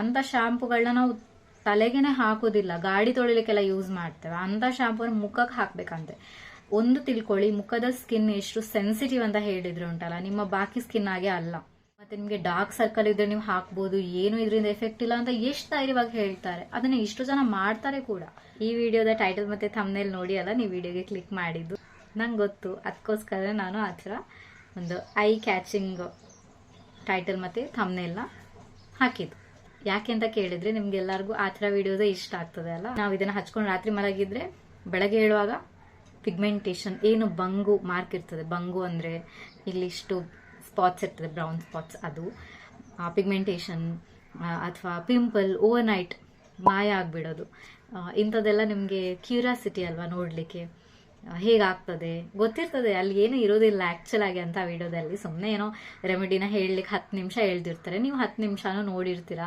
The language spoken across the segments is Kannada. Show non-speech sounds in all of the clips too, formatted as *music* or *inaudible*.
ಅಂತ ಶಾಂಪುಗಳನ್ನ ನಾವು ತಲೆಗೆನೆ ಹಾಕೋದಿಲ್ಲ. ಗಾಡಿ ತೊಳಿಲಿಕ್ಕೆಲ್ಲ ಯೂಸ್ ಮಾಡ್ತೇವೆ. ಅಂತ ಶಾಂಪುನ ಮುಖಕ್ಕೆ ಹಾಕ್ಬೇಕಂತೆ. ಒಂದು ತಿಳ್ಕೊಳ್ಳಿ, ಮುಖದ ಸ್ಕಿನ್ ಎಷ್ಟು ಸೆನ್ಸಿಟಿವ್ ಅಂತ ಹೇಳಿದ್ರು ಉಂಟಲ್ಲ, ನಿಮ್ಮ ಬಾಕಿ ಸ್ಕಿನ್ ಹಾಗೆ ಅಲ್ಲ. ಮತ್ತೆ ನಿಮ್ಗೆ ಡಾರ್ಕ್ ಸರ್ಕಲ್ ಇದ್ರೆ ನೀವು ಹಾಕ್ಬೋದು, ಏನು ಇದರಿಂದ ಎಫೆಕ್ಟ್ ಇಲ್ಲ ಅಂತ ಎಷ್ಟು ಧೈರ್ಯವಾಗಿ ಹೇಳ್ತಾರೆ. ಅದನ್ನ ಇಷ್ಟು ಜನ ಮಾಡ್ತಾರೆ ಕೂಡ. ಈ ವಿಡಿಯೋದ ಟೈಟಲ್ ಮತ್ತೆ ಥಮ್ನೇಲ್ ನೋಡಿ ಅಲ್ಲ, ನೀವು ವಿಡಿಯೋಗೆ ಕ್ಲಿಕ್ ಮಾಡಿದ್ದು. ನಂಗೆ ಗೊತ್ತು. ಅದಕ್ಕೋಸ್ಕರ ನಾನು ಆ ಥರ ಒಂದು ಐ ಕ್ಯಾಚಿಂಗ್ ಟೈಟಲ್ ಮತ್ತೆ ಥಮ್ನೇಲ್ನ ಹಾಕಿದ್ದು. ಯಾಕೆ ಅಂತ ಕೇಳಿದ್ರೆ ನಿಮ್ಗೆಲ್ಲರಿಗೂ ಆ ಥರ ವಿಡಿಯೋಸೇ ಇಷ್ಟ ಆಗ್ತದೆ ಅಲ್ಲ? ನಾವು ಇದನ್ನ ಹಚ್ಕೊಂಡು ರಾತ್ರಿ ಮಲಗಿದ್ರೆ ಬೆಳಗ್ಗೆ ಹೇಳುವಾಗ ಪಿಗ್ಮೆಂಟೇಷನ್ ಏನು ಬಂಗು ಮಾರ್ಕ್ ಇರ್ತದೆ. ಬಂಗು ಅಂದ್ರೆ ಇಲ್ಲಿ ಇಷ್ಟು ಸ್ಪಾಟ್ಸ್ ಇರ್ತದೆ ಬ್ರೌನ್ ಸ್ಪಾಟ್ಸ್ ಅದು. ಪಿಗ್ಮೆಂಟೇಷನ್ ಅಥವಾ ಪಿಂಪಲ್ ಓವರ್ ನೈಟ್ ಮಾಯ ಆಗ್ಬಿಡೋದು. ಇಂಥದ್ದೆಲ್ಲ ನಿಮಗೆ ಕ್ಯೂರಿಯಾಸಿಟಿ ಅಲ್ವಾ ನೋಡಲಿಕ್ಕೆ? ಹೇಗಾಗ್ತದೆ? ಗೊತ್ತಿರ್ತದೆ, ಅಲ್ಲಿ ಏನು ಇರೋದಿಲ್ಲ ಆ್ಯಕ್ಚುಲ್ ಆಗಿ ಅಂತ ವಿಡಿಯೋದಲ್ಲಿ. ಸುಮ್ಮನೆ ಏನೋ ರೆಮಿಡಿನ ಹೇಳಲಿಕ್ಕೆ ಹತ್ತು ನಿಮಿಷ ಹೇಳ್ತಿರ್ತಾರೆ. ನೀವು ಹತ್ತು ನಿಮಿಷನೂ ನೋಡಿರ್ತೀರಾ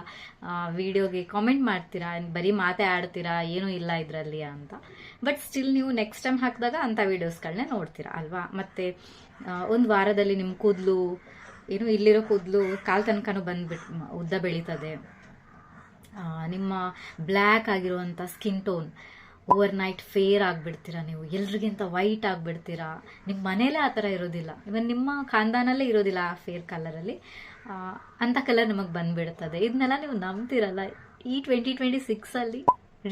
ವಿಡಿಯೋಗೆ ಕಾಮೆಂಟ್ ಮಾಡ್ತೀರಾ, ಬರೀ ಮಾತೆ ಆಡ್ತೀರಾ, ಏನೂ ಇಲ್ಲ ಇದರಲ್ಲಿ ಅಂತ. ಬಟ್ ಸ್ಟಿಲ್ ನೀವು ನೆಕ್ಸ್ಟ್ ಟೈಮ್ ಹಾಕಿದಾಗ ಅಂಥ ವೀಡಿಯೋಸ್ಗಳನ್ನೇ ನೋಡ್ತೀರಾ, ಅಲ್ವಾ? ಮತ್ತು ಒಂದು ವಾರದಲ್ಲಿ ನಿಮ್ಮ ಕೂದಲು, ಏನು ಇಲ್ಲಿರೋ ಕೂದಲು ಕಾಲ್ ತನಕನೂ ಬಂದ್ಬಿಟ್ಟು ಉದ್ದ ಬೆಳೀತದೆ. ನಿಮ್ಮ ಬ್ಲ್ಯಾಕ್ ಆಗಿರುವಂಥ skin tone overnight fair ಆಗಿಬಿಡ್ತೀರಾ ನೀವು? ಎಲ್ರಿಗಿಂತ ವೈಟ್ ಆಗಿಬಿಡ್ತೀರಾ? ನಿಮ್ಮ ಮನೇಲೇ ಆ ಥರ ಇರೋದಿಲ್ಲ. ಇವನ್ ನಿಮ್ಮ ಖಾನ್ದಾನಲ್ಲೇ ಇರೋದಿಲ್ಲ ಆ ಫೇರ್ ಕಲರಲ್ಲಿ ಅಂಥ ಕಲರ್ ನಿಮಗೆ ಬಂದ್ಬಿಡ್ತದೆ. ಇದನ್ನೆಲ್ಲ ನೀವು ನಂಬ್ತಿರಲ್ಲ? ಈ ಟ್ವೆಂಟಿ ಟ್ವೆಂಟಿ ಸಿಕ್ಸಲ್ಲಿ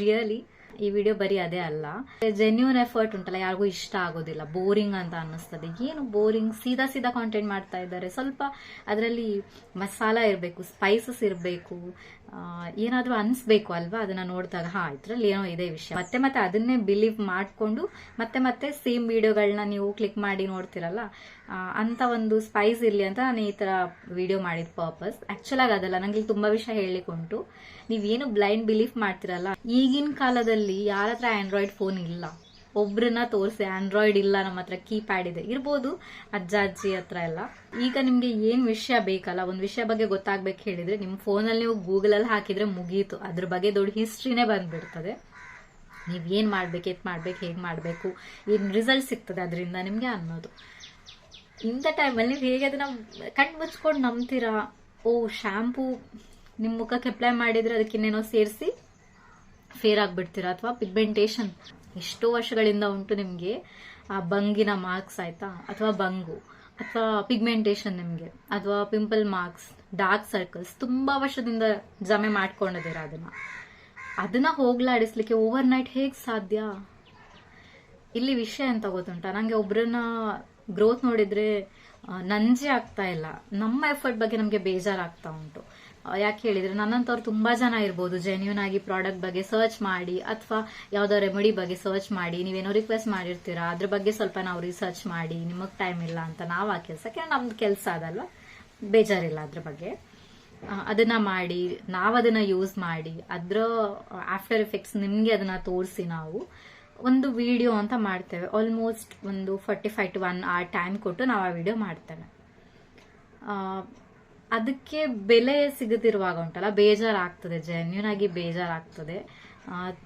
ರಿಯಲಿ ಈ ವಿಡಿಯೋ ಬರೀ ಅದೇ ಅಲ್ಲ. ಜೆನ್ಯೂನ್ ಎಫರ್ಟ್ ಉಂಟಲ್ಲ, ಯಾರಿಗೂ ಇಷ್ಟ ಆಗೋದಿಲ್ಲ. ಬೋರಿಂಗ್ ಅಂತ ಅನ್ನಿಸ್ತದೆ. ಏನು ಬೋರಿಂಗ್ ಸೀದಾ ಸೀದಾ ಕಾಂಟೆಂಟ್ ಮಾಡ್ತಾ ಇದ್ದಾರೆ. ಸ್ವಲ್ಪ ಅದರಲ್ಲಿ ಮಸಾಲ ಇರಬೇಕು ಸ್ಪೈಸಸ್ ಇರಬೇಕು ಏನಾದರೂ ಅನಿಸ್ಬೇಕು ಅಲ್ವಾ? ಅದನ್ನ ನೋಡಿದಾಗ, ಹಾ, ಇದರಲ್ಲಿ ಏನೋ ಇದೆ ವಿಷಯ. ಮತ್ತೆ ಮತ್ತೆ ಅದನ್ನೇ ಬಿಲೀವ್ ಮಾಡಿಕೊಂಡು, ಮತ್ತೆ ಮತ್ತೆ ಸೇಮ್ ವಿಡಿಯೋಗಳನ್ನ ನೀವು ಕ್ಲಿಕ್ ಮಾಡಿ ನೋಡ್ತಿರಲ್ಲ ಅಂತ ಒಂದು ಸ್ಪೈಸ್ ಇರಲಿ ಅಂತ ನಾನು ಈ ಥರ ವಿಡಿಯೋ ಮಾಡಿದ ಪರ್ಪಸ್ ಆ್ಯಕ್ಚುಲಾಗಿ ಅದಲ್ಲ, ನಂಗೆ ಇಲ್ಲಿ ತುಂಬ ವಿಷಯ ಹೇಳಿಕೊಂಟು ಉಂಟು. ನೀವೇನು ಬ್ಲೈಂಡ್ ಬಿಲೀಫ್ ಮಾಡ್ತಿರಲ್ಲ, ಈಗಿನ ಕಾಲದಲ್ಲಿ ಯಾರ ಹತ್ರ ಆಂಡ್ರಾಯ್ಡ್ ಫೋನ್ ಇಲ್ಲ? ಒಬ್ರನ್ನ ತೋರಿಸಿ ಆಂಡ್ರಾಯ್ಡ್ ಇಲ್ಲ, ನಮ್ಮ ಹತ್ರ ಕೀಪ್ಯಾಡ್ ಇದೆ. ಇರ್ಬೋದು ಅಜ್ಜ, ಅಜ್ಜಿ ಹತ್ರ ಎಲ್ಲ. ಈಗ ನಿಮ್ಗೆ ಏನ್ ವಿಷಯ ಬೇಕಲ್ಲ, ಒಂದ್ ವಿಷಯ ಬಗ್ಗೆ ಗೊತ್ತಾಗ್ಬೇಕು ಹೇಳಿದ್ರೆ ನಿಮ್ ಅಲ್ಲಿ ನೀವು ಗೂಗಲ್ ಅಲ್ಲಿ ಹಾಕಿದ್ರೆ ಮುಗೀತು. ಅದ್ರ ಬಗ್ಗೆ ದೊಡ್ಡ ಹಿಸ್ಟ್ರಿನೇ ಬಂದ್ಬಿಡ್ತದೆ. ನೀವ್ ಏನ್ ಮಾಡ್ಬೇಕು ಎತ್ ಮಾಡ್ಬೇಕು, ಹೇಗ್ ಮಾಡ್ಬೇಕು, ಏನ್ ರಿಸಲ್ಟ್ ಸಿಗ್ತದೆ ಅದರಿಂದ ನಿಮ್ಗೆ ಅನ್ನೋದು. ಇಂಥ ಟೈಮಲ್ಲಿ ನೀವು ಹೇಗೆ ಅದನ್ನ ಕಣ್ಣು ಮುಚ್ಕೊಂಡು ನಂಬ್ತೀರಾ? ಓ ಶಾಂಪೂ ನಿಮ್ಮ ಮುಖಕ್ಕೆ ಅಪ್ಲೈ ಮಾಡಿದ್ರೆ ಅದಕ್ಕೆ ಇನ್ನೇನೋ ಸೇರಿಸಿ ಫೇರ್ ಆಗ್ಬಿಡ್ತೀರಾ ಅಥವಾ ಪಿಗ್ಮೆಂಟೇಷನ್ ಎಷ್ಟೋ ವರ್ಷಗಳಿಂದ ಉಂಟು ನಿಮಗೆ ಆ ಬಂಗಿನ ಮಾರ್ಕ್ಸ್ ಆಯ್ತಾ? ಅಥವಾ ಬಂಗು? ಅಥವಾ ಪಿಗ್ಮೆಂಟೇಷನ್ ನಿಮಗೆ? ಅಥವಾ ಪಿಂಪಲ್ ಮಾರ್ಕ್ಸ್ ಡಾರ್ಕ್ ಸರ್ಕಲ್ಸ್ ತುಂಬಾ ವರ್ಷದಿಂದ ಜಮೆ ಮಾಡ್ಕೊಂಡಿದ್ದೀರಾ ಅದನ್ನ? ಅದನ್ನ ಹೋಗ್ಲಾಡಿಸ್ಲಿಕ್ಕೆ ಓವರ್ ನೈಟ್ ಹೇಗೆ ಸಾಧ್ಯ? ಇಲ್ಲಿ ವಿಷಯ ಅಂತ ಗೊತ್ತುಂಟ? ನಂಗೆ ಒಬ್ರನ್ನ ಗ್ರೋತ್ ನೋಡಿದ್ರೆ ನಂಜೆ ಆಗ್ತಾ ಇಲ್ಲ. ನಮ್ಮ ಎಫರ್ಟ್ ಬಗ್ಗೆ ನಮಗೆ ಬೇಜಾರಾಗ್ತಾ ಉಂಟು. ಯಾಕೆ ಹೇಳಿದ್ರೆ, ನನ್ನಂತವ್ರು ತುಂಬಾ ಜನ ಇರ್ಬೋದು. ಜೆನ್ಯೂನ್ ಆಗಿ ಪ್ರಾಡಕ್ಟ್ ಬಗ್ಗೆ ಸರ್ಚ್ ಮಾಡಿ, ಅಥವಾ ಯಾವ್ದೋ ರೆಮಿಡಿ ಬಗ್ಗೆ ಸರ್ಚ್ ಮಾಡಿ, ನೀವೇನೋ ರಿಕ್ವೆಸ್ಟ್ ಮಾಡಿರ್ತೀರಾ, ಅದ್ರ ಬಗ್ಗೆ ಸ್ವಲ್ಪ ನಾವು ರಿಸರ್ಚ್ ಮಾಡಿ, ನಿಮಗ್ ಟೈಮ್ ಇಲ್ಲ ಅಂತ ನಾವು ಆ ಕೆಲಸಕ್ಕೆ, ನಮ್ದು ಕೆಲಸ ಅದಲ್ವಾ? ಬೇಜಾರಿಲ್ಲ ಅದ್ರ ಬಗ್ಗೆ. ಅದನ್ನ ಮಾಡಿ, ನಾವು ಅದನ್ನ ಯೂಸ್ ಮಾಡಿ, ಅದ್ರ ಆಫ್ಟರ್ ಎಫೆಕ್ಟ್ಸ್ ನಿಮ್ಗೆ ಅದನ್ನ ತೋರಿಸಿ ನಾವು. ಒಂದು ವಿಡಿಯೋ ಅಂತ ಮಾಡ್ತೇವೆ. ಆಲ್ಮೋಸ್ಟ್ ಒಂದು ಫಾರ್ಟಿ ಫೈವ್ ಟು ಒನ್ ಆ ಟೈಮ್ ಕೊಟ್ಟು ನಾವು ಆ ವಿಡಿಯೋ ಮಾಡ್ತೇವೆ. ಅದಕ್ಕೆ ಬೆಲೆ ಸಿಗದಿರುವಾಗ ಉಂಟಲ್ಲ, ಬೇಜಾರಾಗ್ತದೆ ಜೆನ್ಯೂನ್ ಆಗಿ ಬೇಜಾರಾಗ್ತದೆ.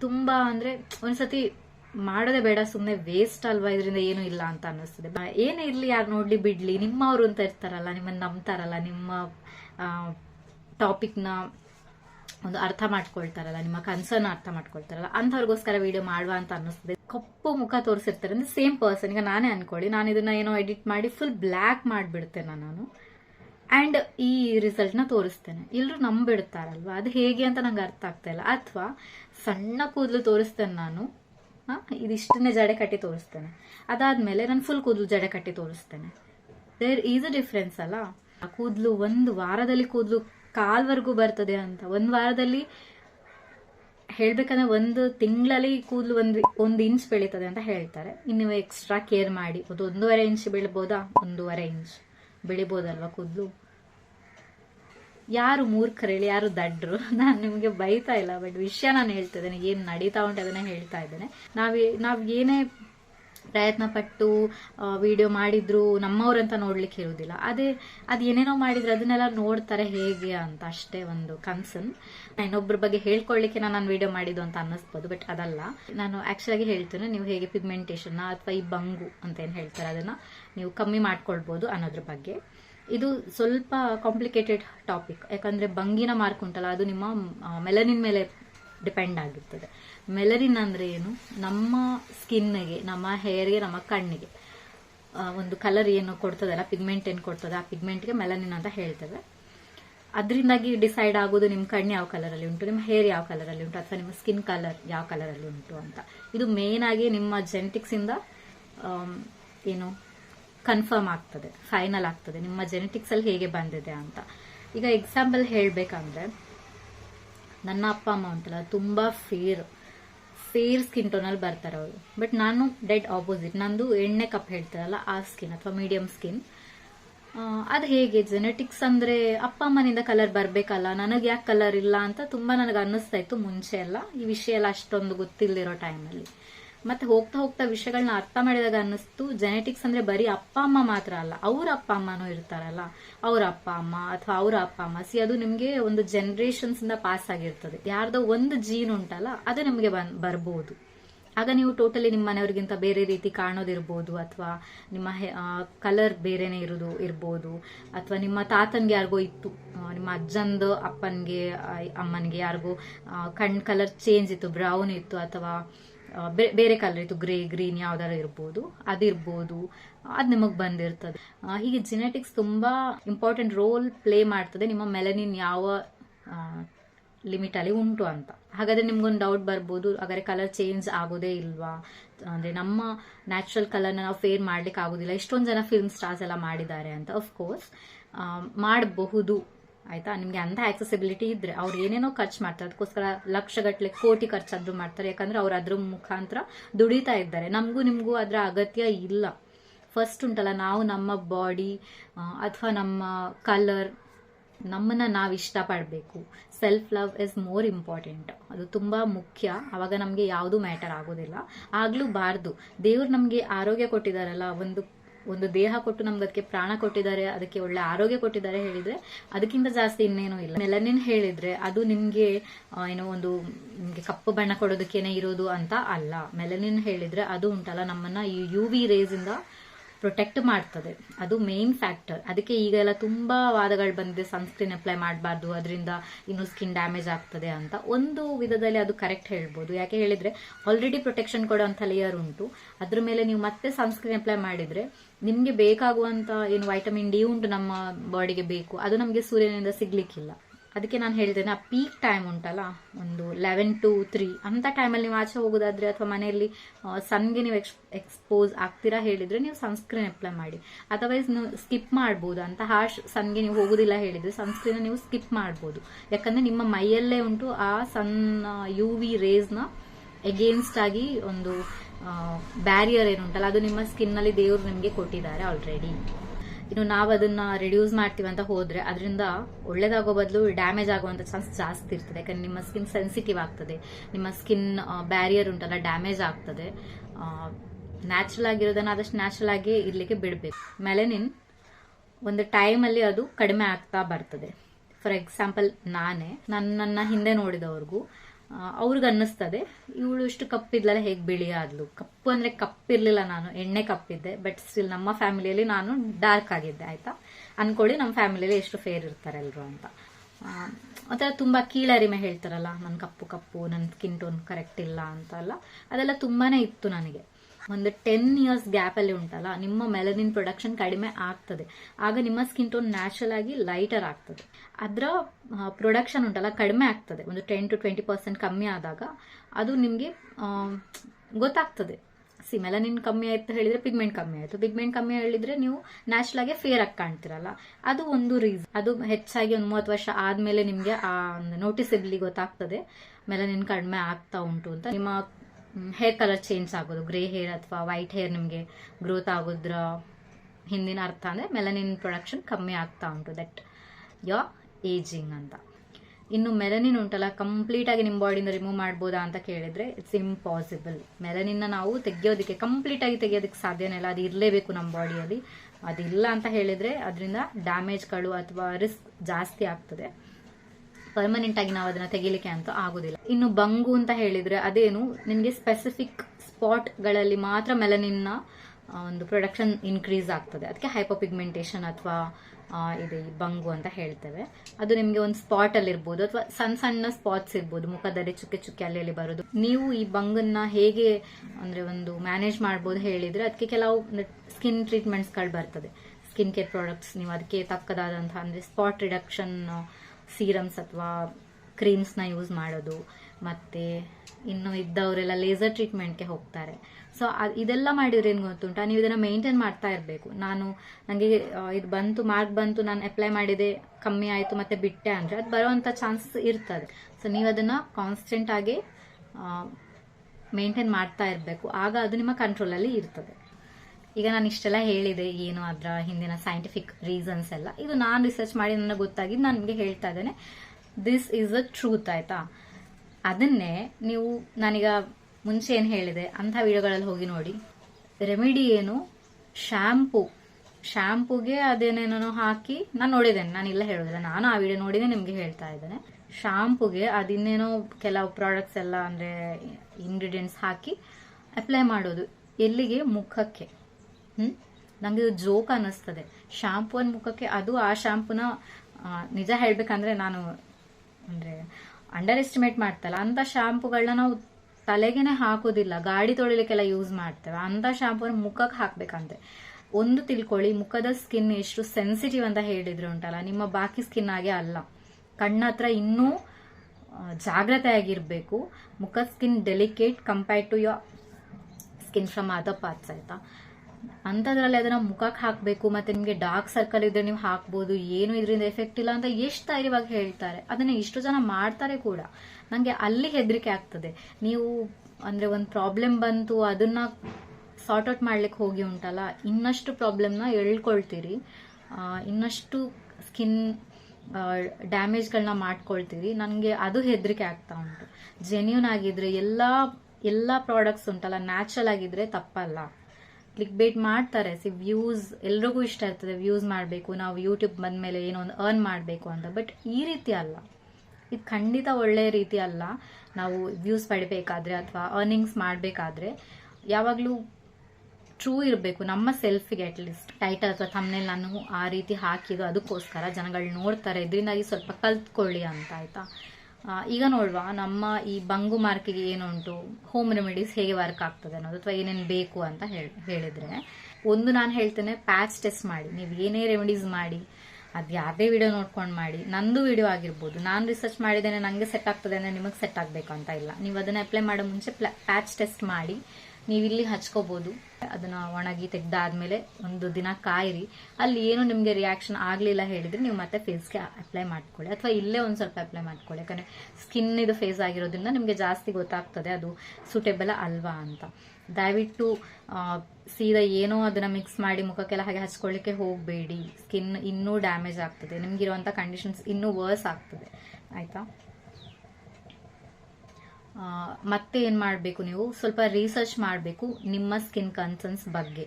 ತುಂಬ ಅಂದ್ರೆ ಒಂದ್ಸತಿ ಮಾಡೋದೇ ಬೇಡ ಸುಮ್ಮನೆ ವೇಸ್ಟ್ ಅಲ್ವಾ, ಇದರಿಂದ ಏನು ಇಲ್ಲ ಅಂತ ಅನ್ನಿಸ್ತದೆ. ಏನೇ ಇರ್ಲಿ ಯಾರು ನೋಡ್ಲಿ, ಬಿಡ್ಲಿ, ನಿಮ್ಮವರು ಅಂತ ಇರ್ತಾರಲ್ಲ ನಿಮ್ಮನ್ನ ನಂಬ್ತಾರಲ್ಲ, ನಿಮ್ಮ ಟಾಪಿಕ್ನ ಒಂದು ಅರ್ಥ ಮಾಡ್ಕೊಳ್ತಾರಲ್ಲ, ನಿಮ್ಮ ಕನ್ಸರ್ನ್ ಅರ್ಥ ಮಾಡ್ಕೊಳ್ತಾರಲ್ಲ, ಅಂಥವ್ರಿಗೋಸ್ಕರ ವಿಡಿಯೋ ಮಾಡುವ ಅಂತ ಅನ್ನಿಸ್ತದೆ. ಕಪ್ಪು ಮುಖ ತೋರಿಸಿರ್ತಾರೆ. ಅಂದ್ರೆ ಸೇಮ್ ಪರ್ಸನ್ ಈಗ ನಾನೇ ಅನ್ಕೊಳ್ಳಿ, ನಾನು ಇದನ್ನ ಏನೋ ಎಡಿಟ್ ಮಾಡಿ ಫುಲ್ ಬ್ಲ್ಯಾಕ್ ಮಾಡಿಬಿಡ್ತೇನೆ ನಾನು. ಅಂಡ್ ಈ ರಿಸಲ್ಟ್ನ ತೋರಿಸ್ತೇನೆ. ಎಲ್ಲರೂ ನಂಬಿಡ್ತಾರಲ್ವಾ? ಅದು ಹೇಗೆ ಅಂತ ನಂಗೆ ಅರ್ಥ ಆಗ್ತಾ ಇಲ್ಲ. ಅಥವಾ ಸಣ್ಣ ಕೂದಲು ತೋರಿಸ್ತೇನೆ ನಾನು. ಇದಿಷ್ಟನ್ನೇ ಜಡೆ ಕಟ್ಟಿ ತೋರಿಸ್ತೇನೆ. ಅದಾದ್ಮೇಲೆ ನಾನು ಫುಲ್ ಕೂದಲು ಜಡೆ ಕಟ್ಟಿ ತೋರಿಸ್ತೇನೆ. ದೇರ್ ಈಸ್ ಅ ಡಿಫ್ರೆನ್ಸ್ ಅಲ್ಲ? ಕೂದಲು ಒಂದು ವಾರದಲ್ಲಿ ಕೂದಲು ಕಾಲ್ವರೆಗೂ ಬರ್ತದೆ ಅಂತ. ಒಂದು ವಾರದಲ್ಲಿ ಹೇಳ್ಬೇಕಂದ್ರೆ ಒಂದು ತಿಂಗಳಲ್ಲಿ ಕೂದಲು ಒಂದು ಒಂದು ಇಂಚ್ ಬೆಳೀತದೆ ಅಂತ ಹೇಳ್ತಾರೆ. ಇನ್ನು ಎಕ್ಸ್ಟ್ರಾ ಕೇರ್ ಮಾಡಿ. ಅದು ಒಂದೂವರೆ ಇಂಚ್ ಬೆಳಿಬೋದಾ? ಒಂದೂವರೆ ಇಂಚ್ ಬೆಳಿಬೋದಲ್ವಾ ಕೂದಲು? ಯಾರು ಮೂರ್ಖರು ಹೇಳಿ ಯಾರು ದಡ್ರು? *laughs* ನಾನು ನಿಮಗೆ ಬೈತಾ ಇಲ್ಲ ಬಟ್ ವಿಷಯ ನಾನು ಹೇಳ್ತಾ ಇದ್ದೇನೆ ಏನು ನಡೀತಾ ಉಂಟು ಅದನ್ನ ಹೇಳ್ತಾ ಇದ್ದೇನೆ. ನಾವೇ ನಾವ್ ಏನೇ ಪ್ರಯತ್ನ ಪಟ್ಟು ವಿಡಿಯೋ ಮಾಡಿದ್ರು, ನಮ್ಮವ್ರಂತ ನೋಡ್ಲಿಕ್ಕೆ ಇರುವುದಿಲ್ಲ. ಅದೇ, ಅದು ಏನೇನೋ ಮಾಡಿದ್ರೆ, ಅದನ್ನೆಲ್ಲ ನೋಡ್ತಾರೆ ಹೇಗೆ ಅಂತ ಅಷ್ಟೇ ಒಂದು ಕನ್ಸರ್ನ್ ಇನ್ನೊಬ್ಬರ ಬಗ್ಗೆ ಹೇಳ್ಕೊಳ್ಳಿಕ್ಕೆ ನಾನು ವಿಡಿಯೋ ಮಾಡಿದ್ದು ಅಂತ ಅನ್ನಿಸ್ಬೋದು ಬಟ್ ಅದಲ್ಲ. ನಾನು ಆಕ್ಚುಲ್ ಆಗಿ ಹೇಳ್ತೇನೆ, ನೀವು ಹೇಗೆ ಪಿಗ್ಮೆಂಟೇಷನ್ ಅಥವಾ ಈ ಬಂಗು ಅಂತ ಏನು ಹೇಳ್ತಾರೆ, ಅದನ್ನ ನೀವು ಕಮ್ಮಿ ಮಾಡ್ಕೊಳ್ಬೋದು ಅನ್ನೋದ್ರ ಬಗ್ಗೆ. ಇದು ಸ್ವಲ್ಪ ಕಾಂಪ್ಲಿಕೇಟೆಡ್ ಟಾಪಿಕ್ ಯಾಕಂದ್ರೆ ಬಂಗಿನ ಮಾರ್ಕ್ ಉಂಟಲ್ಲ, ಅದು ನಿಮ್ಮ ಮೆಲನಿನ್ ಮೇಲೆ ಡಿಪೆಂಡ್ ಆಗಿರ್ತದೆ. ಮೆಲನಿನ್ ಅಂದ್ರೆ ಏನು? ನಮ್ಮ ಸ್ಕಿನ್ಗೆ ನಮ್ಮ ಹೇರ್ಗೆ, ನಮ್ಮ ಕಣ್ಣಿಗೆ. ಒಂದು ಕಲರ್ ಏನು ಕೊಡ್ತದಲ್ಲ ಪಿಗ್ಮೆಂಟ್ ಏನು ಕೊಡ್ತದೆ, ಆ ಪಿಗ್ಮೆಂಟ್ಗೆ ಮೆಲನಿನ್ ಅಂತ ಹೇಳ್ತೇವೆ. ಅದರಿಂದಾಗಿ ಡಿಸೈಡ್ ಆಗೋದು ನಿಮ್ಮ ಕಣ್ಣು ಯಾವ ಕಲರಲ್ಲಿ ಉಂಟು, ನಿಮ್ಮ ಹೇರ್ ಯಾವ ಕಲರಲ್ಲಿ ಉಂಟು, ಅಥವಾ ನಿಮ್ಮ ಸ್ಕಿನ್ ಕಲರ್ ಯಾವ ಕಲರಲ್ಲಿ ಉಂಟು ಅಂತ. ಇದು ಮೇನ್ ಆಗಿ ನಿಮ್ಮ ಜೆನೆಟಿಕ್ಸ್ ಇಂದ ಏನು ಕನ್ಫರ್ಮ್ ಆಗ್ತದೆ ಫೈನಲ್ ಆಗ್ತದೆ, ನಿಮ್ಮ ಜೆನೆಟಿಕ್ಸ್ ಅಲ್ಲಿ ಹೇಗೆ ಬಂದಿದೆ ಅಂತ. ಈಗ ಎಕ್ಸಾಂಪಲ್ ಹೇಳಬೇಕಂದ್ರೆ, ನನ್ನ ಅಪ್ಪ ಅಮ್ಮ ಉಂಟಲ್ಲ, ತುಂಬಾ ಫೇರ್ ಫೇರ್ ಸ್ಕಿನ್ ಟೋನಲ್ಲಿ ಬರ್ತಾರೆ ಅವರು. ಬಟ್ ನಾನು ಡೆಡ್ ಆಪೋಸಿಟ್ ನಂದು ಎಣ್ಣೆ ಕಪ್ ಹೇಳ್ತಾರಲ್ಲ, ಆ ಸ್ಕಿನ್ ಅಥವಾ ಮೀಡಿಯಂ ಸ್ಕಿನ್ ಅದು ಹೇಗೆ ಜೆನೆಟಿಕ್ಸ್ ಅಂದ್ರೆ ಅಪ್ಪ ಅಮ್ಮನಿಂದ ಕಲರ್ ಬರ್ಬೇಕಲ್ಲ, ನನಗೆ ಯಾಕೆ ಕಲರ್ ಇಲ್ಲ ಅಂತ ತುಂಬಾ ನನಗೆ ಅನ್ನಿಸ್ತಾ ಇತ್ತು ಮುಂಚೆ ಎಲ್ಲ. ಈ ವಿಷಯ ಎಲ್ಲ ಅಷ್ಟೊಂದು ಗೊತ್ತಿಲ್ಲದಿರೋ ಟೈಮಲ್ಲಿ ಮತ್ತೆ ಹೋಗ್ತಾ ಹೋಗ್ತಾ ವಿಷಯಗಳನ್ನ ಅರ್ಥ ಮಾಡಿದಾಗ ಅನ್ನಿಸ್ತು. ಜೆನೆಟಿಕ್ಸ್ ಅಂದ್ರೆ ಬರೀ ಅಪ್ಪ, ಅಮ್ಮ ಮಾತ್ರ ಅಲ್ಲ, ಅವ್ರ ಅಪ್ಪ, ಅಮ್ಮನೂ ಇರ್ತಾರಲ್ಲ. ಅವ್ರ ಅಪ್ಪ, ಅಮ್ಮ ಅಥವಾ ಅವ್ರ ಅಪ್ಪ, ಅಮ್ಮ. ಸಿ ಅದು ನಿಮ್ಗೆ ಒಂದು ಜನರೇಷನ್ಸ್ ಇಂದ ಪಾಸ್ ಆಗಿರ್ತದೆ. ಯಾರ್ದೋ ಒಂದು ಜೀನ್ ಉಂಟಲ್ಲ, ಅದು ನಿಮ್ಗೆ ಬನ್, ಬರ್ಬೋದು. ಆಗ ನೀವು ಟೋಟಲಿ ನಿಮ್ಮ ಮನೆಯವ್ರಿಗಿಂತ ಬೇರೆ ರೀತಿ ಕಾಣೋದಿರ್ಬೋದು, ಅಥವಾ ನಿಮ್ಮ ಕಲರ್ ಬೇರೆನೆ ಇರೋದು, ಇರ್ಬೋದು. ಅಥವಾ ನಿಮ್ಮ ತಾತನ್ಗೆ ಯಾರಿಗೋ ಇತ್ತು. ನಿಮ್ಮ ಅಜ್ಜಂದು ಅಪ್ಪನಿಗೆ ಅಮ್ಮನಿಗೆ ಯಾರಿಗೋ ಕಣ್ ಕಲರ್ ಚೇಂಜ್ ಇತ್ತು ಬ್ರೌನ್ ಇತ್ತು, ಅಥವಾ ಬೇರೆ ಕಲರ್ ಇತ್ತು ಗ್ರೇ ಗ್ರೀನ್ ಯಾವ್ದಾರು ಇರ್ಬೋದು. ಅದಿರ್ಬೋದು. ಅದು ನಿಮಗೆ ಬಂದಿರ್ತದೆ. ಹೀಗೆ ಜೆನೆಟಿಕ್ಸ್ ತುಂಬಾ ಇಂಪಾರ್ಟೆಂಟ್ ರೋಲ್ ಪ್ಲೇ ಮಾಡ್ತದೆ. ನಿಮ್ಮ ಮೆಲನಿನ್ ಯಾವ ಲಿಮಿಟ್ ಅಲ್ಲಿ ಉಂಟು ಅಂತ. ಹಾಗಾದ್ರೆ ನಿಮ್ಗೊಂದು ಡೌಟ್ ಬರ್ಬೋದು. ಹಾಗಾದ್ರೆ ಕಲರ್ ಚೇಂಜ್ ಆಗೋದೇ ಇಲ್ವಾ? ಅಂದ್ರೆ ನಮ್ಮ ನ್ಯಾಚುರಲ್ ಕಲರ್ನ ನಾವು ಫೇರ್ ಮಾಡ್ಲಿಕ್ಕೆ ಆಗೋದಿಲ್ಲ ಎಷ್ಟೊಂದು ಜನ ಫಿಲ್ಮ್ ಸ್ಟಾರ್ಸ್ ಎಲ್ಲ ಮಾಡಿದ್ದಾರೆ ಅಂತ ಕೋರ್ಸ್ ಮಾಡಬಹುದು. ಆಯ್ತಾ? ನಿಮ್ಗೆ ಅಂತ ಆಕ್ಸೆಸಿಬಿಲಿಟಿ ಇದ್ರೆ ಅವ್ರು ಏನೇನೋ ಖರ್ಚು ಮಾಡ್ತಾರೆ. ಅದಕ್ಕೋಸ್ಕರ ಲಕ್ಷಗಟ್ಟಲೆ ಕೋಟಿ ಖರ್ಚಾದ್ರೂ ಮಾಡ್ತಾರೆ. ಯಾಕಂದ್ರೆ ಅವ್ರು ಅದ್ರ ಮುಖಾಂತರ ದುಡಿತಾ ಇದ್ದಾರೆ. ನಮಗೂ ನಿಮಗೂ ಅದರ ಅಗತ್ಯ ಇಲ್ಲ. ಫಸ್ಟ್ ಉಂಟಲ್ಲ, ನಾವು ನಮ್ಮ ಬಾಡಿ ಅಥವಾ ನಮ್ಮ ಕಲರ್ ನಮ್ಮನ್ನ ನಾವು ಇಷ್ಟಪಡಬೇಕು. Self love is more important ಅದು ತುಂಬಾ ಮುಖ್ಯ. ಅವಾಗ ನಮಗೆ ಯಾವುದು ಮ್ಯಾಟರ್ ಆಗೋದಿಲ್ಲ. ಆಗಲೂ ಬಾರ್ದು. ದೇವ್ರು ನಮಗೆ ಆರೋಗ್ಯ ಕೊಟ್ಟಿದ್ದಾರಲ್ಲ, ಒಂದು ಒಂದು ದೇಹ ಕೊಟ್ಟು ನಮ್ಗೆ ಅದಕ್ಕೆ ಪ್ರಾಣ ಕೊಟ್ಟಿದ್ದಾರೆ, ಅದಕ್ಕೆ ಒಳ್ಳೆ ಆರೋಗ್ಯ ಕೊಟ್ಟಿದ್ದಾರೆ ಹೇಳಿದ್ರೆ ಅದಕ್ಕಿಂತ ಜಾಸ್ತಿ ಇನ್ನೇನು ಇಲ್ಲ. ಮೆಲನಿನ್ ಹೇಳಿದ್ರೆ ಅದು ನಿಮ್ಗೆ ಏನು ಒಂದು ನಿಮ್ಗೆ ಕಪ್ಪು ಬಣ್ಣ ಕೊಡೋದಕ್ಕೇನೆ ಇರೋದು ಅಂತ ಅಲ್ಲ. ಮೆಲನಿನ್ ಹೇಳಿದ್ರೆ ಅದು ಉಂಟಲ್ಲ, ನಮ್ಮನ್ನ ಈ ಯು ವಿ ಇಂದ ಪ್ರೊಟೆಕ್ಟ್ ಮಾಡ್ತದೆ. ಅದು ಮೇನ್ ಫ್ಯಾಕ್ಟರ್ ಅದಕ್ಕೆ ಈಗ ಎಲ್ಲ ತುಂಬಾ ವಾದಗಳು ಬಂದಿದೆ. ಸನ್ಸ್ಕ್ರೀನ್ ಅಪ್ಲೈ ಮಾಡಬಾರ್ದು, ಅದರಿಂದ ಇನ್ನು ಸ್ಕಿನ್ ಡ್ಯಾಮೇಜ್ ಆಗ್ತದೆ ಅಂತ. ಒಂದು ವಿಧದಲ್ಲಿ ಅದು ಕರೆಕ್ಟ್ ಹೇಳ್ಬೋದು. ಯಾಕೆ ಹೇಳಿದ್ರೆ ಆಲ್ರೆಡಿ ಪ್ರೊಟೆಕ್ಷನ್ ಕೊಡುವಂತ ಲೇಯರ್ ಉಂಟು. ಅದ್ರ ಮೇಲೆ ನೀವು ಮತ್ತೆ ಸನ್ಸ್ಕ್ರೀನ್ ಅಪ್ಲೈ ಮಾಡಿದ್ರೆ, ನಿಮಗೆ ಬೇಕಾಗುವಂತ ಏನು ವೈಟಮಿನ್ ಡಿ ಉಂಟು ನಮ್ಮ ಬಾಡಿಗೆ ಬೇಕು. ಅದು ನಮಗೆ ಸೂರ್ಯನಿಂದ ಸಿಗ್ಲಿಕ್ಕಿಲ್ಲ. ಅದಕ್ಕೆ ನಾನು ಹೇಳ್ತೇನೆ ಆ ಪೀಕ್ ಟೈಮ್ ಉಂಟಲ್ಲ, ಒಂದು ಲೆವೆನ್ ಟು ತ್ರೀ ಅಂತ ಟೈಮಲ್ಲಿ ನೀವು ಆಚೆ ಹೋಗೋದಾದ್ರೆ ಅಥವಾ ಮನೆಯಲ್ಲಿ ಸನ್ಗೆ ನೀವು ಎಕ್ಸ್ ಎಕ್ಸ್ಪೋಸ್ ಆಗ್ತೀರಾ ಹೇಳಿದ್ರೆ ನೀವು ಸನ್ಸ್ಕ್ರೀನ್ ಅಪ್ಲೈ ಮಾಡಿ. ಅದರ್ವೈಸ್ ನೀವು ಸ್ಕಿಪ್ ಮಾಡ್ಬೋದು. ಅಂತ ಹಾಶ್ ಸನ್ಗೆ ನೀವು ಹೋಗೋದಿಲ್ಲ ಹೇಳಿದ್ರೆ ಸನ್ಸ್ಕ್ರೀನ್ ನೀವು ಸ್ಕಿಪ್ ಮಾಡ್ಬೋದು. ಯಾಕಂದ್ರೆ ನಿಮ್ಮ ಮೈಯಲ್ಲೇ ಉಂಟು ಆ ಸನ್ ಯು ವಿ ರೇಸ್ನ ಎಗೇನ್ಸ್ಟ್ ಆಗಿ ಒಂದು ಬ್ಯಾರಿಯರ್ ಏನುಂಟಲ್ಲ, ಅದು ನಿಮ್ಮ ಸ್ಕಿನ್ನಲ್ಲಿ ದೇವ್ರು ನಿಮಗೆ ಕೊಟ್ಟಿದ್ದಾರೆ ಆಲ್ರೆಡಿ ಇನ್ನು ನಾವು ಅದನ್ನ ರಿಡ್ಯೂಸ್ ಮಾಡ್ತೀವಿ ಅಂತ ಹೋದ್ರೆ ಅದರಿಂದ ಒಳ್ಳೇದಾಗೋ ಬದಲು ಡ್ಯಾಮೇಜ್ ಆಗುವಂತ ಚಾನ್ಸ್ ಜಾಸ್ತಿ ಇರ್ತದೆ. ಯಾಕಂದ್ರೆ ನಿಮ್ಮ ಸ್ಕಿನ್ ಸೆನ್ಸಿಟಿವ್ ಆಗ್ತದೆ. ನಿಮ್ಮ ಸ್ಕಿನ್ ಬ್ಯಾರಿಯರ್ ಉಂಟಲ್ಲ ಡ್ಯಾಮೇಜ್ ಆಗ್ತದೆ. ನ್ಯಾಚುರಲ್ ಆಗಿರೋದನ್ನ ಆದಷ್ಟು ನ್ಯಾಚುರಲ್ ಆಗಿ ಇರ್ಲಿಕ್ಕೆ ಬಿಡಬೇಕು. ಮೆಲೆನಿನ್ ಒಂದು ಟೈಮಲ್ಲಿ ಅದು ಕಡಿಮೆ ಆಗ್ತಾ ಬರ್ತದೆ. ಫಾರ್ ಎಕ್ಸಾಂಪಲ್ ನಾನೇ ನನ್ನನ್ನ ಹಿಂದೆ ನೋಡಿದವ್ರಿಗೂ ಅವ್ರಿಗೆ ಅನ್ನಿಸ್ತದೆ. ಇವಳು ಇಷ್ಟು ಕಪ್ಪಿದ್ಲಲ್ಲ ಹೇಗೆ ಬಿಳಿ ಆದ್ಲು. ಕಪ್ಪು ಅಂದರೆ ಕಪ್ಪಿರಲಿಲ್ಲ ನಾನು ಎಣ್ಣೆ ಕಪ್ಪಿದ್ದೆ ಬಟ್ ಸ್ಟಿಲ್ ನಮ್ಮ ಫ್ಯಾಮಿಲಿಯಲ್ಲಿ ನಾನು ಡಾರ್ಕ್ ಆಗಿದ್ದೆ ಆಯಿತಾ? ಅಂದ್ಕೊಳ್ಳಿ ನಮ್ಮ ಫ್ಯಾಮಿಲಿಯಲ್ಲಿ ಎಷ್ಟು ಫೇರ್ ಇರ್ತಾರೆ ಎಲ್ರು ಅಂತ. ಆ, ಒಂಥರ ತುಂಬ ಕೀಳರಿಮೆ ಹೇಳ್ತಾರಲ್ಲ ನನ್ನ ಕಪ್ಪು ಕಪ್ಪು ನನ್ನ ಸ್ಕಿನ್ ಟೋನ್ ಕರೆಕ್ಟ್ ಇಲ್ಲ ಅಂತ ಅಲ್ಲ ಅದೆಲ್ಲ ತುಂಬಾ ಇತ್ತು ನನಗೆ. ಒಂದು ಟೆನ್ ಇಯರ್ಸ್ ಗ್ಯಾಪ್ ಅಲ್ಲಿ ಉಂಟಲ್ಲ, ನಿಮ್ಮ ಮೆಲನಿನ್ ಪ್ರೊಡಕ್ಷನ್ ಕಡಿಮೆ ಆಗ್ತದೆ. ಆಗ ನಿಮ್ಮ ಸ್ಕಿನ್ ಟೋನ್ ನ್ಯಾಚುರಲ್ ಆಗಿ ಲೈಟರ್ ಆಗ್ತದೆ. ಅದರ ಪ್ರೊಡಕ್ಷನ್ ಉಂಟಲ್ಲ, ಕಡಿಮೆ ಆಗ್ತದೆ. ಒಂದು ಟೆನ್ ಟು ಟ್ವೆಂಟಿ ಪರ್ಸೆಂಟ್ ಕಮ್ಮಿ ಆದಾಗ ಅದು ನಿಮಗೆ ಗೊತ್ತಾಗ್ತದೆ. ಸಿ ಮೆಲನಿನ್ ಕಮ್ಮಿ ಆಯ್ತು ಹೇಳಿದ್ರೆ ಪಿಗ್ಮೆಂಟ್ ಕಮ್ಮಿ ಆಯ್ತು. ಪಿಗ್ಮೆಂಟ್ ಕಮ್ಮಿ ಹೇಳಿದ್ರೆ ನೀವು ನ್ಯಾಚುರಲ್ ಆಗಿ ಫೇರ್ ಆಗಿ ಕಾಣ್ತಿರಲ್ಲ. ಅದು ಒಂದು ರೀಸನ್ ಅದು ಹೆಚ್ಚಾಗಿ ಒಂದು ಮೂವತ್ತು ವರ್ಷ ಆದ್ಮೇಲೆ ನಿಮಗೆ ಆ ನೋಟಿಸಬ್ಲಿ ಗೊತ್ತಾಗ್ತದೆ. ಮೆಲನಿನ್ ಕಡಿಮೆ ಆಗ್ತಾ ಉಂಟು ಅಂತ. ನಿಮ್ಮ ಹೇರ್ ಕಲರ್ ಚೇಂಜ್ ಆಗೋದು. ಗ್ರೇ ಹೇರ್ ಅಥವಾ ವೈಟ್ ಹೇರ್ ನಿಮಗೆ ಗ್ರೋತ್ ಆಗೋದ್ರ ಹಿಂದಿನ ಅರ್ಥ ಅಂದರೆ ಮೆಲನಿನ್ ಪ್ರೊಡಕ್ಷನ್ ಕಮ್ಮಿ ಆಗ್ತಾ ಉಂಟು. ದಟ್ ಯೋ ಏಜಿಂಗ್ ಅಂತ. ಇನ್ನು ಮೆಲನಿನ್ ಉಂಟಲ್ಲ ಕಂಪ್ಲೀಟಾಗಿ ನಿಮ್ಮ ಬಾಡಿಯಿಂದ ರಿಮೂವ್ ಮಾಡ್ಬೋದಾ ಅಂತ ಕೇಳಿದ್ರೆ ಇಟ್ಸ್ ಇಂಪಾಸಿಬಲ್ ಮೆಲನಿನ್ನ ನಾವು ತೆಗೆಯೋದಕ್ಕೆ ಕಂಪ್ಲೀಟಾಗಿ ತೆಗೆಯೋದಕ್ಕೆ ಸಾಧ್ಯನೇ ಇಲ್ಲ. ಅದು ಇರಲೇಬೇಕು ನಮ್ಮ ಬಾಡಿಯಲ್ಲಿ ಅದಿಲ್ಲ ಅಂತ ಹೇಳಿದರೆ ಅದರಿಂದ ಡ್ಯಾಮೇಜ್ಗಳು ಅಥವಾ ರಿಸ್ಕ್ ಜಾಸ್ತಿ ಆಗ್ತದೆ. ಪರ್ಮನೆಂಟ್ ಆಗಿ ನಾವು ಅದನ್ನ ತೆಗಿಲಿಕ್ಕೆ ಅಂತ ಆಗುದಿಲ್ಲ. ಇನ್ನು ಬಂಗು ಅಂತ ಹೇಳಿದ್ರೆ ಅದೇನು ನಿಮಗೆ ಸ್ಪೆಸಿಫಿಕ್ ಸ್ಪಾಟ್ಗಳಲ್ಲಿ ಮಾತ್ರ ಮೆಲನಿನ್ನ ಒಂದು ಪ್ರೊಡಕ್ಷನ್ ಇನ್ಕ್ರೀಸ್ ಆಗ್ತದೆ. ಅದಕ್ಕೆ ಹೈಪೋಪಿಗ್ಮೆಂಟೇಷನ್ ಅಥವಾ ಇದು ಬಂಗು ಅಂತ ಹೇಳ್ತೇವೆ. ಅದು ನಿಮಗೆ ಒಂದು ಸ್ಪಾಟ್ ಅಲ್ಲಿ ಇರ್ಬೋದು, ಅಥವಾ ಸಣ್ಣ ಸಣ್ಣ ಸ್ಪಾಟ್ಸ್ ಇರ್ಬೋದು, ಮುಖದಲ್ಲಿ ಚುಕ್ಕೆ ಚುಕ್ಕೆ ಅಲ್ಲಿ ಬರೋದು. ನೀವು ಈ ಬಂಗನ್ನ ಹೇಗೆ, ಅಂದ್ರೆ ಒಂದು ಮ್ಯಾನೇಜ್ ಮಾಡ್ಬೋದು ಹೇಳಿದ್ರೆ ಅದಕ್ಕೆ ಕೆಲವು ಸ್ಕಿನ್ ಟ್ರೀಟ್ಮೆಂಟ್ಸ್ಗಳು ಬರ್ತದೆ. ಸ್ಕಿನ್ ಕೇರ್ ಪ್ರಾಡಕ್ಟ್ಸ್ ನೀವು ಅದಕ್ಕೆ ತಕ್ಕದಾದಂತಹ, ಅಂದ್ರೆ ಸ್ಪಾಟ್ ರಿಡಕ್ಷನ್ ಸೀರಮ್ಸ್ ಅಥವಾ ಕ್ರೀಮ್ಸ್ನ ಯೂಸ್ ಮಾಡೋದು, ಮತ್ತೆ ಇನ್ನು ಇದ್ದವರೆಲ್ಲ ಲೇಸರ್ ಟ್ರೀಟ್ಮೆಂಟ್ಗೆ ಹೋಗ್ತಾರೆ. ಸೊ ಇದೆಲ್ಲ ಮಾಡಿದ್ರೆ ಏನು ಗೊತ್ತುಂಟಾ? ನೀವು ಇದನ್ನ ಮೇಂಟೈನ್ ಮಾಡ್ತಾ ಇರಬೇಕು. ನಾನು ನನಗೆ ಇದು ಬಂತು ಮಾರ್ಕ್ ಬಂತು, ನಾನು ಅಪ್ಲೈ ಮಾಡಿದೆ, ಕಮ್ಮಿ ಆಯಿತು, ಮತ್ತೆ ಬಿಟ್ಟೆ ಅಂದರೆ ಅದು ಬರುವಂಥ ಚಾನ್ಸಸ್ ಇರ್ತದೆ. ಸೊ ನೀವು ಅದನ್ನು ಕಾನ್ಸ್ಟೆಂಟ್ ಆಗಿ ಮೇಂಟೈನ್ ಮಾಡ್ತಾ ಇರಬೇಕು. ಆಗ ಅದು ನಿಮ್ಮ ಕಂಟ್ರೋಲಲ್ಲಿ ಇರ್ತದೆ. ಈಗ ನಾನು ಇಷ್ಟೆಲ್ಲ ಹೇಳಿದೆ, ಏನು ಅದರ ಹಿಂದಿನ ಸೈಂಟಿಫಿಕ್ ರೀಸನ್ಸ್ ಎಲ್ಲ. ಇದು ನಾನು ರಿಸರ್ಚ್ ಮಾಡಿ ನನಗೆ ಗೊತ್ತಾಗಿದ್ದು ನಾನು ನಿಮಗೆ ಹೇಳ್ತಾ ಇದ್ದೇನೆ. ದಿಸ್ ಈಸ್ ಅ ಟ್ರೂತ್ ಆಯ್ತಾ? ಅದನ್ನೇ ನೀವು ನಾನೀಗ ಮುಂಚೆ ಏನು ಹೇಳಿದೆ, ಅಂಥ ವಿಡಿಯೋಗಳಲ್ಲಿ ಹೋಗಿ ನೋಡಿ. ರೆಮಿಡಿ ಏನು? ಶ್ಯಾಂಪು ಶ್ಯಾಂಪುಗೆ ಅದೇನೇನೋ ಹಾಕಿ ನಾನು ನೋಡಿದ್ದೇನೆ, ನಾನು ಇಲ್ಲ ಹೇಳೋದಿಲ್ಲ. ನಾನು ಆ ವಿಡಿಯೋ ನೋಡಿದೆ ನಿಮಗೆ ಹೇಳ್ತಾ ಇದ್ದೇನೆ. ಶ್ಯಾಂಪುಗೆ ಅದಿನ್ನೇನೋ ಕೆಲವು ಪ್ರಾಡಕ್ಟ್ಸ್ ಎಲ್ಲ ಅಂದರೆ ಇಂಗ್ರೀಡಿಯೆಂಟ್ಸ್ ಹಾಕಿ ಅಪ್ಲೈ ಮಾಡೋದು. ಎಲ್ಲಿಗೆ? ಮುಖಕ್ಕೆ. ನಂಗೆ ಇದು ಜೋಕ್ ಅನ್ನಿಸ್ತದೆ. ಶಾಂಪು ಅಂದ್ ಮುಖಕ್ಕೆ ಅದು ಆ ಶಾಂಪುನ ನಿಜ ಹೇಳ್ಬೇಕಂದ್ರೆ ನಾನು ಅಂದ್ರೆ ಅಂಡರ್ ಎಸ್ಟಿಮೇಟ್ ಮಾಡ್ತಲ್ಲ. ಅಂತ ಶಾಂಪುಗಳನ್ನ ನಾವು ತಲೆಗೆನೆ ಹಾಕೋದಿಲ್ಲ. ಗಾಡಿ ತೊಳಿಲಿಕ್ಕೆಲ್ಲ ಯೂಸ್ ಮಾಡ್ತೇವೆ. ಅಂತ ಶಾಂಪುನ ಮುಖಕ್ಕೆ ಹಾಕ್ಬೇಕಂತೆ ಒಂದು ತಿಳ್ಕೊಳ್ಳಿ, ಮುಖದ ಸ್ಕಿನ್ ಎಷ್ಟು ಸೆನ್ಸಿಟಿವ್ ಅಂತ ಹೇಳಿದ್ರು ಉಂಟಲ್ಲ, ನಿಮ್ಮ ಬಾಕಿ ಸ್ಕಿನ್ ಆಗಿ ಅಲ್ಲ. ಕಣ್ಣ ಹತ್ರ ಇನ್ನೂ ಜಾಗ್ರತೆ ಆಗಿರ್ಬೇಕು ಮುಖದ skin delicate compared to your skin from other parts ಆಯ್ತಾ? ಅಂಥದ್ರಲ್ಲಿ ಅದನ್ನ ಮುಖಕ್ಕೆ ಹಾಕಬೇಕು, ಮತ್ತೆ ನಿಮಗೆ ಡಾರ್ಕ್ ಸರ್ಕಲ್ ಇದ್ರೆ ನೀವು ಹಾಕ್ಬೋದು, ಏನು ಇದರಿಂದ ಎಫೆಕ್ಟ್ ಇಲ್ಲ ಅಂತ ಎಷ್ಟು ಧೈರ್ಯವಾಗಿ ಹೇಳ್ತಾರೆ. ಅದನ್ನ ಇಷ್ಟು ಜನ ಮಾಡ್ತಾರೆ ಕೂಡ. ನನಗೆ ಅಲ್ಲಿ ಹೆದರಿಕೆ ಆಗ್ತದೆ. ನೀವು ಅಂದ್ರೆ ಒಂದು ಪ್ರಾಬ್ಲಮ್ ಬಂತು, ಅದನ್ನ ಸಾರ್ಟ್ ಔಟ್ ಮಾಡ್ಲಿಕ್ಕೆ ಹೋಗಿ ಉಂಟಲ್ಲ, ಇನ್ನಷ್ಟು ಪ್ರಾಬ್ಲಮ್ನ ಎಳ್ಕೊಳ್ತೀರಿ ಇನ್ನಷ್ಟು ಸ್ಕಿನ್ ಡ್ಯಾಮೇಜ್ಗಳನ್ನ ಮಾಡ್ಕೊಳ್ತೀರಿ. ನನಗೆ ಅದು ಹೆದರಿಕೆ ಆಗ್ತಾ ಉಂಟು. ಜೆನ್ಯೂನ್ ಆಗಿದ್ರೆ ಎಲ್ಲ ಎಲ್ಲ ಪ್ರಾಡಕ್ಟ್ಸ್ ಉಂಟಲ್ಲ ನ್ಯಾಚುರಲ್ ಆಗಿದ್ರೆ ತಪ್ಪಲ್ಲ. ಕ್ಲಿಕ್ ಬೇಟ್ ಮಾಡ್ತಾರೆ. ಸಿ ವ್ಯೂಸ್ ಎಲ್ರಿಗೂ ಇಷ್ಟ ಇರ್ತದೆ. ವ್ಯೂಸ್ ಮಾಡಬೇಕು. ನಾವು ಯೂಟ್ಯೂಬ್ ಬಂದ್ಮೇಲೆ ಏನೋ ಒಂದು ಅರ್ನ್ ಮಾಡಬೇಕು ಅಂತ. ಬಟ್ ಈ ರೀತಿ ಅಲ್ಲ. ಇದು ಖಂಡಿತ ಒಳ್ಳೆಯ ರೀತಿ ಅಲ್ಲ. ನಾವು ವ್ಯೂಸ್ ಪಡಿಬೇಕಾದ್ರೆ ಅಥವಾ ಅರ್ನಿಂಗ್ಸ್ ಮಾಡಬೇಕಾದ್ರೆ ಯಾವಾಗಲೂ ಟ್ರೂ ಇರಬೇಕು. ನಮ್ಮ ಸೆಲ್ಫಿಗೆ ಅಟ್ಲೀಸ್ಟ್ ಟೈಟಲ್ ಅಥವಾ ಥಮ್ನೇಲ್ ನಾನು ಆ ರೀತಿ ಹಾಕಿದ್ದು ಅದಕ್ಕೋಸ್ಕರ ಜನಗಳು ನೋಡ್ತಾರೆ. ಇದರಿಂದಾಗಿ ಸ್ವಲ್ಪ ಕಲ್ತ್ಕೊಳ್ಳಿ ಅಂತ ಆಯ್ತಾ? ಈಗ ನೋಡುವ, ನಮ್ಮ ಈ ಬಂಗು ಮಾರ್ಕಿಗೆ ಏನುಂಟು? ಹೋಮ್ ರೆಮಿಡೀಸ್ ಹೇಗೆ ವರ್ಕ್ ಆಗ್ತದೆ ಅನ್ನೋದು, ಅಥವಾ ಏನೇನು ಬೇಕು ಅಂತ ಹೇಳ್- ಹೇಳಿದ್ರೆ, ಒಂದು ನಾನು ಹೇಳ್ತೇನೆ ಪ್ಯಾಚ್ ಟೆಸ್ಟ್ ಮಾಡಿ, ನೀವು ಏನೇ ರೆಮಿಡೀಸ್ ಮಾಡಿ, ಅದು ಯಾವುದೇ ವಿಡಿಯೋ ನೋಡ್ಕೊಂಡು ಮಾಡಿ, ನಂದು ವಿಡಿಯೋ ಆಗಿರ್ಬೋದು, ನಾನು ರಿಸರ್ಚ್ ಮಾಡಿದ್ದೇನೆ ನನಗೆ ಸೆಟ್ ಆಗ್ತದೆ ಅಂದರೆ ನಿಮಗೆ ಸೆಟ್ ಆಗಬೇಕು ಅಂತ ಇಲ್ಲ. ನೀವು ಅದನ್ನು ಅಪ್ಲೈ ಮಾಡೋ ಮುಂಚೆ ಪ್ಯಾಚ್ ಟೆಸ್ಟ್ ಮಾಡಿ ನೀವು ಇಲ್ಲಿ ಹಚ್ಕೋಬಹುದು ಅದನ್ನ ಒಣಗಿ ತೆಗ್ದಾದ್ಮೇಲೆ ಒಂದು ದಿನ ಕಾಯಿರಿ. ಅಲ್ಲಿ ಏನು ನಿಮಗೆ ರಿಯಾಕ್ಷನ್ ಆಗಲಿಲ್ಲ ಹೇಳಿದ್ರೆ ನೀವು ಮತ್ತೆ ಫೇಸ್ಗೆ ಅಪ್ಲೈ ಮಾಡ್ಕೊಳ್ಳಿ. ಅಥವಾ ಇಲ್ಲೇ ಒಂದು ಸ್ವಲ್ಪ ಅಪ್ಲೈ ಮಾಡ್ಕೊಳ್ಳಿ. ಯಾಕಂದ್ರೆ ಸ್ಕಿನ್ ಇದು ಫೇಸ್ ಆಗಿರೋದ್ರಿಂದ ನಿಮಗೆ ಜಾಸ್ತಿ ಗೊತ್ತಾಗ್ತದೆ ಅದು ಸೂಟೇಬಲ್ ಅಲ್ವಾ ಅಂತ. ದಯವಿಟ್ಟು ಸೀದಾ ಏನೋ ಅದನ್ನ ಮಿಕ್ಸ್ ಮಾಡಿ ಮುಖಕ್ಕೆಲ್ಲ ಹಾಗೆ ಹಚ್ಕೊಳ್ಳಿಕ್ಕೆ ಹೋಗಬೇಡಿ. ಸ್ಕಿನ್ ಇನ್ನೂ ಡ್ಯಾಮೇಜ್ ಆಗ್ತದೆ. ನಿಮಗಿರುವಂಥ ಕಂಡೀಷನ್ಸ್ ಇನ್ನೂ ವರ್ಸ್ ಆಗ್ತದೆ. ಆಯ್ತಾ? ಮತ್ತೆ ಏನು ಮಾಡಬೇಕು ನೀವು? ಸ್ವಲ್ಪ ರಿಸರ್ಚ್ ಮಾಡಬೇಕು ನಿಮ್ಮ ಸ್ಕಿನ್ ಕನ್ಸರ್ನ್ಸ್ ಬಗ್ಗೆ.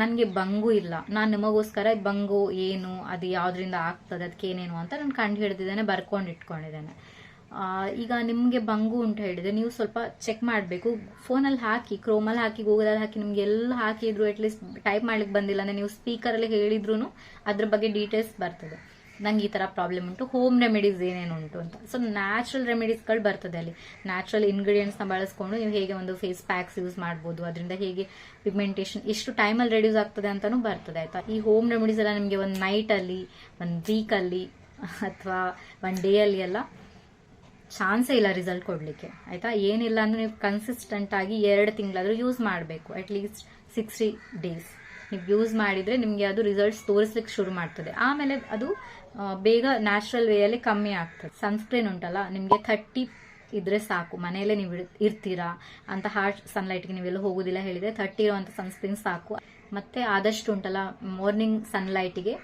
ನನಗೆ ಬಂಗು ಇಲ್ಲ. ನಾನು ನಿಮಗೋಸ್ಕರ ಬಂಗು ಏನು, ಅದು ಯಾವ್ದ್ರಿಂದ ಆಗ್ತದೆ ಅದಕ್ಕೆ ಏನೇನು ಅಂತ ನಾನು ಕಂಡು ಹಿಡಿದಿದ್ದೇನೆ ಬರ್ಕೊಂಡು ಇಟ್ಕೊಂಡಿದ್ದೇನೆ. ಈಗ ನಿಮಗೆ ಬಂಗು ಉಂಟು ಹೇಳಿದ್ರೆ ನೀವು ಸ್ವಲ್ಪ ಚೆಕ್ ಮಾಡಬೇಕು. ಫೋನಲ್ಲಿ ಹಾಕಿ ಕ್ರೋಮಲ್ಲಿ ಹಾಕಿ ಗೂಗಲಲ್ಲಿ ಹಾಕಿ, ನಿಮ್ಗೆ ಎಲ್ಲ ಹಾಕಿದ್ರು ಅಟ್ಲೀಸ್ಟ್ ಟೈಪ್ ಮಾಡ್ಲಿಕ್ಕೆ ಬಂದಿಲ್ಲ ಅಂದ್ರೆ ನೀವು ಸ್ಪೀಕರಲ್ಲಿ ಹೇಳಿದ್ರು ಅದ್ರ ಬಗ್ಗೆ ಡೀಟೇಲ್ಸ್ ಬರ್ತದೆ. ನಂಗೆ ಈ ತರ ಪ್ರಾಬ್ಲಮ್ ಉಂಟು. ಹೋಮ್ ರೆಮಿಡೀಸ್ ಏನೇನು ಉಂಟು ಅಂತ. ಸೊ ನ್ಯಾಚುರಲ್ ರೆಮಿಡೀಸ್ಗಳು ಬರ್ತದೆ ಅಲ್ಲಿ. ನ್ಯಾಚುರಲ್ ಇಂಗ್ರೀಡಿಯೆಂಟ್ಸ್ನ ಬಳಸ್ಕೊಂಡು ನೀವು ಹೇಗೆ ಒಂದು ಫೇಸ್ ಪ್ಯಾಕ್ಸ್ ಯೂಸ್ ಮಾಡ್ಬೋದು, ಅದರಿಂದ ಹೇಗೆ ಪಿಗ್ಮೆಂಟೇಷನ್ ಎಷ್ಟು ಟೈಮಲ್ಲಿ ರೆಡ್ಯೂಸ್ ಆಗ್ತದೆ ಅಂತಲೂ ಬರ್ತದೆ, ಆಯಿತಾ? ಈ ಹೋಮ್ ರೆಮಿಡೀಸ್ ಎಲ್ಲ ನಿಮಗೆ ಒಂದು ನೈಟಲ್ಲಿ ಒಂದು ವೀಕಲ್ಲಿ ಅಥವಾ ಒನ್ ಡೇ ಅಲ್ಲಿ ಎಲ್ಲ ಚಾನ್ಸೇ ಇಲ್ಲ ರಿಸಲ್ಟ್ ಕೊಡಲಿಕ್ಕೆ, ಆಯಿತಾ? ಏನಿಲ್ಲ ಅಂದ್ರೆ ನೀವು ಕನ್ಸಿಸ್ಟೆಂಟ್ ಆಗಿ ಎರಡು ತಿಂಗಳಾದರೂ ಯೂಸ್ ಮಾಡಬೇಕು ಅಟ್ಲೀಸ್ಟ್ ಸಿಕ್ಸ್ಟಿ ಡೇಸ್ ನೀವು ಯೂಸ್ ಮಾಡಿದ್ರೆ ನಿಮಗೆ ಅದು ರಿಸಲ್ಟ್ಸ್ ತೋರಿಸ್ಲಿಕ್ಕೆ ಶುರು ಮಾಡ್ತದೆ. ಆಮೇಲೆ ಅದು ಬೇಗ ನ್ಯಾಚುರಲ್ ವೇಯಲ್ಲಿ ಕಮ್ಮಿ ಆಗ್ತದೆ. ಸನ್ಸ್ಕ್ರೀನ್ ಉಂಟಲ್ಲ, ನಿಮಗೆ ಥರ್ಟಿ ಇದ್ರೆ ಸಾಕು. ಮನೆಯಲ್ಲೇ ನೀವು ಇರ್ತೀರಾ? ಅಂತ ಹಾರ್ಟ್ ಸನ್ಲೈಟ್ಗೆ ನೀವೆಲ್ಲ ಹೋಗೋದಿಲ್ಲ ಹೇಳಿದ್ರೆ ಥರ್ಟಿ ಇರುವಂತ ಸನ್ಸ್ಕ್ರೀನ್ ಸಾಕು. ಮತ್ತೆ ಆದಷ್ಟು ಉಂಟಲ್ಲ ಮಾರ್ನಿಂಗ್ ಸನ್ಲೈಟಿಗೆ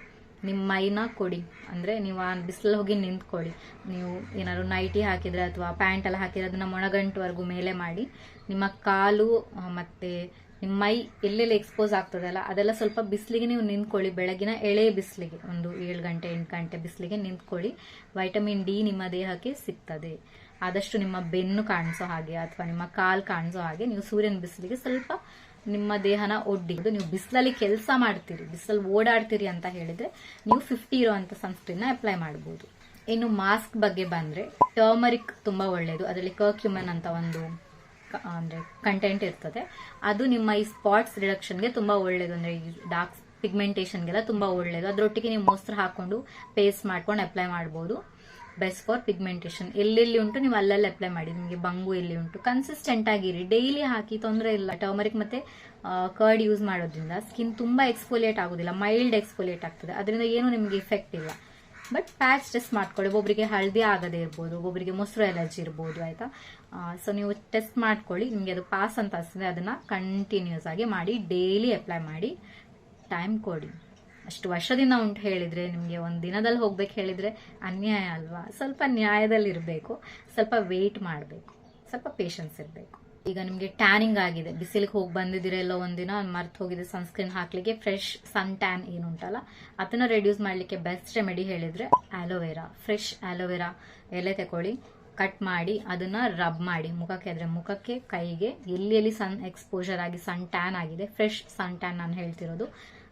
ನಿಮ್ಮ ಮೈನ ಕೊಡಿ. ಅಂದ್ರೆ ನೀವು ಆ ಬಿಸಿಲಲ್ಲಿ ಹೋಗಿ ನಿಂತ್ಕೊಳ್ಳಿ. ನೀವು ಏನಾದ್ರು ನೈಟಿ ಹಾಕಿದ್ರೆ ಅಥವಾ ಪ್ಯಾಂಟ್ ಎಲ್ಲ ಹಾಕಿದ್ರೆ ಅದನ್ನ ಮೊಣಗಂಟುವರೆಗೂ ಮೇಲೆ ಮಾಡಿ. ನಿಮ್ಮ ಕಾಲು ಮತ್ತೆ ನಿಮ್ಮ ಮೈ ಎಲ್ಲೆಲ್ಲಿ ಎಕ್ಸ್ಪೋಸ್ ಆಗ್ತದಲ್ಲ ಅದೆಲ್ಲ ಸ್ವಲ್ಪ ಬಿಸಿಲಿಗೆ ನೀವು ನಿಂತ್ಕೊಳ್ಳಿ. ಬೆಳಗಿನ ಎಳೆ ಬಿಸಿಲಿಗೆ, ಒಂದು ಏಳು ಗಂಟೆ, ಎಂಟು ಗಂಟೆ ಬಿಸಿಲಿಗೆ ನಿಂತ್ಕೊಳ್ಳಿ. ವೈಟಮಿನ್ ಡಿ ನಿಮ್ಮ ದೇಹಕ್ಕೆ ಸಿಗ್ತದೆ. ಆದಷ್ಟು ನಿಮ್ಮ ಬೆನ್ನು ಕಾಣಿಸೋ ಹಾಗೆ ಅಥವಾ ನಿಮ್ಮ ಕಾಲು ಕಾಣಿಸೋ ಹಾಗೆ ನೀವು ಸೂರ್ಯನ ಬಿಸಿಲಿಗೆ ಸ್ವಲ್ಪ ನಿಮ್ಮ ದೇಹನ ಒಡ್ಡಿ. ನೀವು ಬಿಸಿಲಲ್ಲಿ ಕೆಲಸ ಮಾಡ್ತೀರಿ, ಬಿಸಿಲಲ್ಲಿ ಓಡಾಡ್ತೀರಿ ಅಂತ ಹೇಳಿದ್ರೆ ನೀವು ಫಿಫ್ಟಿ ಇರುವಂತ ಸನ್ಸ್ಕ್ರೀನ್ ಅಪ್ಲೈ ಮಾಡಬಹುದು ಇನ್ನು ಮಾಸ್ಕ್ ಬಗ್ಗೆ ಬಂದ್ರೆ ಟರ್ಮರಿಕ್ ತುಂಬಾ ಒಳ್ಳೇದು. ಅದರಲ್ಲಿ ಕರ್ಕ್ಯುಮನ್ ಅಂತ ಒಂದು ಅಂದ್ರೆ ಕಂಟೆಂಟ್ ಇರ್ತದೆ. ಅದು ನಿಮ್ಮ ಈ ಸ್ಪಾಟ್ಸ್ ರಿಡಕ್ಷನ್ಗೆ ತುಂಬಾ ಒಳ್ಳೇದು. ಅಂದ್ರೆ ಈ ಡಾರ್ಕ್ ಪಿಗ್ಮೆಂಟೇಷನ್ಗೆಲ್ಲ ತುಂಬಾ ಒಳ್ಳೇದು. ಅದರೊಟ್ಟಿಗೆ ನೀವು ಮೊಸರು ಹಾಕೊಂಡು ಪೇಸ್ಟ್ ಮಾಡ್ಕೊಂಡು ಅಪ್ಲೈ ಮಾಡ್ಬೋದು. ಬೆಸ್ಟ್ ಫಾರ್ ಪಿಗ್ಮೆಂಟೇಷನ್ ಎಲ್ಲೆಲ್ಲಿ ಉಂಟು ನೀವು ಅಲ್ಲಲ್ಲಿ ಅಪ್ಲೈ ಮಾಡಿ. ನಿಮಗೆ ಬಂಗು ಎಲ್ಲಿ ಉಂಟು. ಕನ್ಸಿಸ್ಟೆಂಟ್ ಆಗಿರಿ. ಡೈಲಿ ಹಾಕಿ ತೊಂದರೆ ಇಲ್ಲ. ಟರ್ಮರಿಕ್ ಮತ್ತೆ ಕರ್ಡ್ ಯೂಸ್ ಮಾಡೋದ್ರಿಂದ ಸ್ಕಿನ್ ತುಂಬಾ ಎಕ್ಸ್ಫೋಲಿಯೇಟ್ ಆಗೋದಿಲ್ಲ. ಮೈಲ್ಡ್ ಎಕ್ಸ್ಫೋಲಿಯೇಟ್ ಆಗ್ತದೆ. ಅದರಿಂದ ಏನು ನಿಮಗೆ ಇಫೆಕ್ಟ್ ಇಲ್ಲ. ಬಟ್ ಪ್ಯಾಚ್ ಟೆಸ್ಟ್ ಮಾಡ್ಕೊಳ್ಳಿ. ಒಬ್ಬೊಬ್ಬರಿಗೆ ಹಳದಿ ಆಗದೇ ಇರ್ಬೋದು. ಒಬ್ಬೊಬ್ಬರಿಗೆ ಮೊಸರು ಎಲರ್ಜಿ ಇರ್ಬೋದು, ಆಯ್ತಾ? ಸೊ ನೀವು ಟೆಸ್ಟ್ ಮಾಡ್ಕೊಳ್ಳಿ, ನಿಮಗೆ ಅದು ಪಾಸ್ ಅಂತ ಅನಿಸ್ತದೆ ಅದನ್ನ ಕಂಟಿನ್ಯೂಸ್ ಆಗಿ ಮಾಡಿ ಡೈಲಿ ಅಪ್ಲೈ ಮಾಡಿ ಟೈಮ್ ಕೊಡಿ. ಅಷ್ಟು ವರ್ಷದಿಂದ ಉಂಟು ಹೇಳಿದ್ರೆ, ನಿಮಗೆ ಒಂದು ದಿನದಲ್ಲಿ ಹೋಗ್ಬೇಕು ಹೇಳಿದ್ರೆ ಅನ್ಯಾಯ ಅಲ್ವಾ? ಸ್ವಲ್ಪ ನ್ಯಾಯದಲ್ಲಿ ಇರಬೇಕು, ಸ್ವಲ್ಪ ವೆಯ್ಟ್ ಮಾಡಬೇಕು, ಸ್ವಲ್ಪ ಪೇಷನ್ಸ್ ಇರಬೇಕು. ಈಗ ನಿಮಗೆ ಟ್ಯಾನಿಂಗ್ ಆಗಿದೆ, ಬಿಸಿಲಿಗೆ ಹೋಗಿ ಬಂದಿದ್ದೀರ ಎಲ್ಲೋ ಒಂದಿನ ಮರ್ತು ಹೋಗಿದೆ ಸನ್ಸ್ಕ್ರೀನ್ ಹಾಕ್ಲಿಕ್ಕೆ ಫ್ರೆಶ್ ಸನ್ ಟ್ಯಾನ್ ಏನುಂಟಲ್ಲ ಅದನ್ನು ರೆಡ್ಯೂಸ್ ಮಾಡಲಿಕ್ಕೆ ಬೆಸ್ಟ್ ರೆಮಿಡಿ ಹೇಳಿದ್ರೆ aloe vera fresh aloe vera ಎಲೆ ತಗೊಳ್ಳಿ ಕಟ್ ಮಾಡಿ ಅದನ್ನ ರಬ್ ಮಾಡಿ. ಮುಖಕ್ಕೆ ಅಂದ್ರೆ ಮುಖಕ್ಕೆ, ಕೈಗೆ, ಎಲ್ಲಿ ಎಲ್ಲಿ ಸನ್ ಎಕ್ಸ್ಪೋಜರ್ ಆಗಿ ಸನ್ ಟ್ಯಾನ್ ಆಗಿದೆ ಫ್ರೆಶ್ ಸನ್ ಟ್ಯಾನ್ ನಾನು ಹೇಳ್ತಿರೋದು.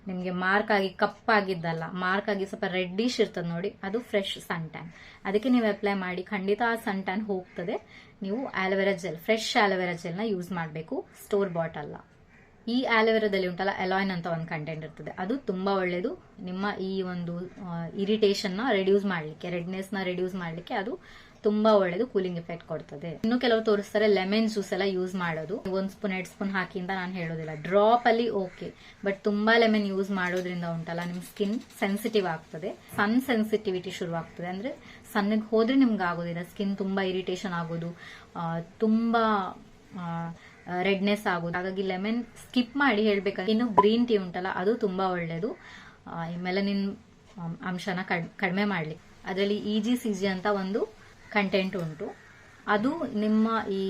ನಿಮಗೆ ಮಾರ್ಕ್ ಆಗಿ ಕಪ್ಪಾಗಿದ್ದಲ್ಲ ಮಾರ್ಕ್ ಆಗಿ ಸ್ವಲ್ಪ ರೆಡ್ಡಿಶ್ ಇರ್ತದೆ ನೋಡಿ, ಅದು ಫ್ರೆಶ್ ಸನ್ ಟ್ಯಾನ್ ಅದಕ್ಕೆ ನೀವು ಅಪ್ಲೈ ಮಾಡಿ, ಖಂಡಿತ ಆ ಸನ್ ಟ್ಯಾನ್ ಹೋಗ್ತದೆ. ನೀವು aloe vera gel fresh aloe vera ಜೆಲ್ನ use ಮಾಡಬೇಕು. ಸ್ಟೋರ್ ಬಾಟಲ್ಲ ಈ ಆಲೋವೆರಾದಲ್ಲಿ ಉಂಟಲ್ಲ ಎಲಾಯ್ನ್ ಅಂತ ಒಂದು ಕಂಟೆಂಟ್ ಇರ್ತದೆ. ಅದು ತುಂಬಾ ಒಳ್ಳೆಯದು ನಿಮ್ಮ ಈ ಒಂದು ಇರಿಟೇಷನ್ನ ರೆಡ್ಯೂಸ್ ಮಾಡಲಿಕ್ಕೆ ರೆಡ್ನೆಸ್ನ ರೆಡ್ಯೂಸ್ ಮಾಡಲಿಕ್ಕೆ ಅದು ತುಂಬಾ ಒಳ್ಳೇದು ಕೂಲಿಂಗ್ ಎಫೆಕ್ಟ್ ಕೊಡ್ತದೆ. ಇನ್ನು ಕೆಲವರು ತೋರಿಸ್ತಾರೆ ಲೆಮನ್ ಜ್ಯೂಸ್ ಎಲ್ಲ ಯೂಸ್ ಮಾಡೋದು. ಒಂದ್ ಸ್ಪೂನ್ ಎರಡ್ ಸ್ಪೂನ್ ಹಾಕಿ ಅಂತ ನಾನು ಹೇಳೋದಿಲ್ಲ. ಡ್ರಾಪ್ ಅಲ್ಲಿ ಓಕೆ ಬಟ್ ತುಂಬಾ ಲೆಮನ್ ಯೂಸ್ ಮಾಡೋದ್ರಿಂದ ಉಂಟಲ್ಲ, ನಿಮ್ ಸ್ಕಿನ್ ಸೆನ್ಸಿಟಿವ್ ಆಗ್ತದೆ. ಸನ್ ಸೆನ್ಸಿಟಿವಿಟಿ ಶುರು ಆಗ್ತದೆ ಅಂದ್ರೆ ಸನ್ನಿಗೆ ಹೋದ್ರೆ ನಿಮ್ಗೆ ಆಗೋದಿಲ್ಲ. ಸ್ಕಿನ್ ತುಂಬಾ ಇರಿಟೇಷನ್ ಆಗೋದು ತುಂಬಾ ರೆಡ್ನೆಸ್ ಆಗೋದು. ಹಾಗಾಗಿ ಲೆಮನ್ ಸ್ಕಿಪ್ ಮಾಡಿ ಹೇಳ್ಬೇಕಾದ್ರೆ ಇನ್ನು ಗ್ರೀನ್ ಟೀ ಉಂಟಲ್ಲ, ಅದು ತುಂಬಾ ಒಳ್ಳೇದು. ಈ ಮೆಲನಿನ್ ಅಂಶನ ಕಡಿಮೆ ಮಾಡ್ಲಿಕ್ಕೆ ಅದರಲ್ಲಿ ಇ ಸಿಜಿ ಸಿ ಜಿ ಅಂತ ಒಂದು ಕಂಟೆಂಟ್ ಉಂಟು. ಅದು ನಿಮ್ಮ ಈ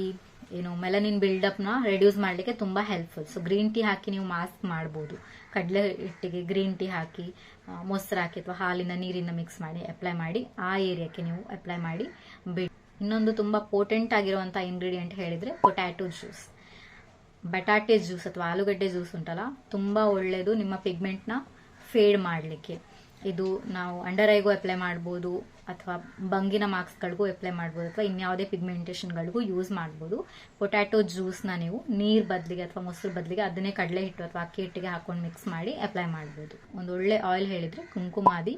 ಏನು ಮೆಲನಿನ್ ಬಿಲ್ಡಪ್ನ ರೆಡ್ಯೂಸ್ ಮಾಡಲಿಕ್ಕೆ ತುಂಬಾ ಹೆಲ್ಪ್ಫುಲ್ ಸೊ ಗ್ರೀನ್ ಟೀ ಹಾಕಿ ನೀವು ಮಾಸ್ಕ್ ಮಾಡಬಹುದು ಕಡಲೆ ಹಿಟ್ಟಿಗೆ ಗ್ರೀನ್ ಟೀ ಹಾಕಿ ಮೊಸರು ಹಾಕಿ ಅಥವಾ ಹಾಲಿನ ನೀರಿನ ಮಿಕ್ಸ್ ಮಾಡಿ ಅಪ್ಲೈ ಮಾಡಿ, ಆ ಏರಿಯಾಕ್ಕೆ ನೀವು ಅಪ್ಲೈ ಮಾಡಿ ಬಿಡಿ. ಇನ್ನೊಂದು ತುಂಬಾ ಪೋಟೆಂಟ್ ಆಗಿರುವಂಥ ಇಂಗ್ರೀಡಿಯೆಂಟ್ ಹೇಳಿದ್ರೆ ಪೊಟ್ಯಾಟೊ ಜ್ಯೂಸ್ ಬಟಾಟೆ ಜ್ಯೂಸ್ ಅಥವಾ ಆಲೂಗಡ್ಡೆ ಜ್ಯೂಸ್ ಉಂಟಲ್ಲ, ತುಂಬಾ ಒಳ್ಳೆಯದು ನಿಮ್ಮ ಪಿಗ್ಮೆಂಟ್ನ ಫೇಡ್ ಮಾಡಲಿಕ್ಕೆ. ಇದು ನಾವು ಅಂಡರ್ ಐಗೂ ಅಪ್ಲೈ ಮಾಡ್ಬೋದು. ಅಥವಾ ಬಂಗಿನ ಮಾರ್ಕ್ಸ್ಗಳಿಗೂ ಅಪ್ಲೈ ಮಾಡ್ಬೋದು ಅಥವಾ ಇನ್ಯಾವುದೇ ಪಿಗ್ಮೆಂಟೇಷನ್ಗಳಿಗೂ ಯೂಸ್ ಮಾಡ್ಬೋದು. ಪೊಟ್ಯಾಟೊ ಜ್ಯೂಸ್ನ ನೀವು ನೀರ್ ಬದಲಿಗೆ ಅಥವಾ ಮೊಸರು ಬದಲಿಗೆ ಅದನ್ನೇ ಕಡಲೆ ಹಿಟ್ಟು ಅಥವಾ ಅಕ್ಕಿ ಹಿಟ್ಟಿಗೆ ಹಾಕೊಂಡು ಮಿಕ್ಸ್ ಮಾಡಿ ಅಪ್ಲೈ ಮಾಡ್ಬೋದು. ಒಂದು ಒಳ್ಳೆ ಆಯಿಲ್ ಹೇಳಿದ್ರೆ ಕುಂಕುಮಾದಿ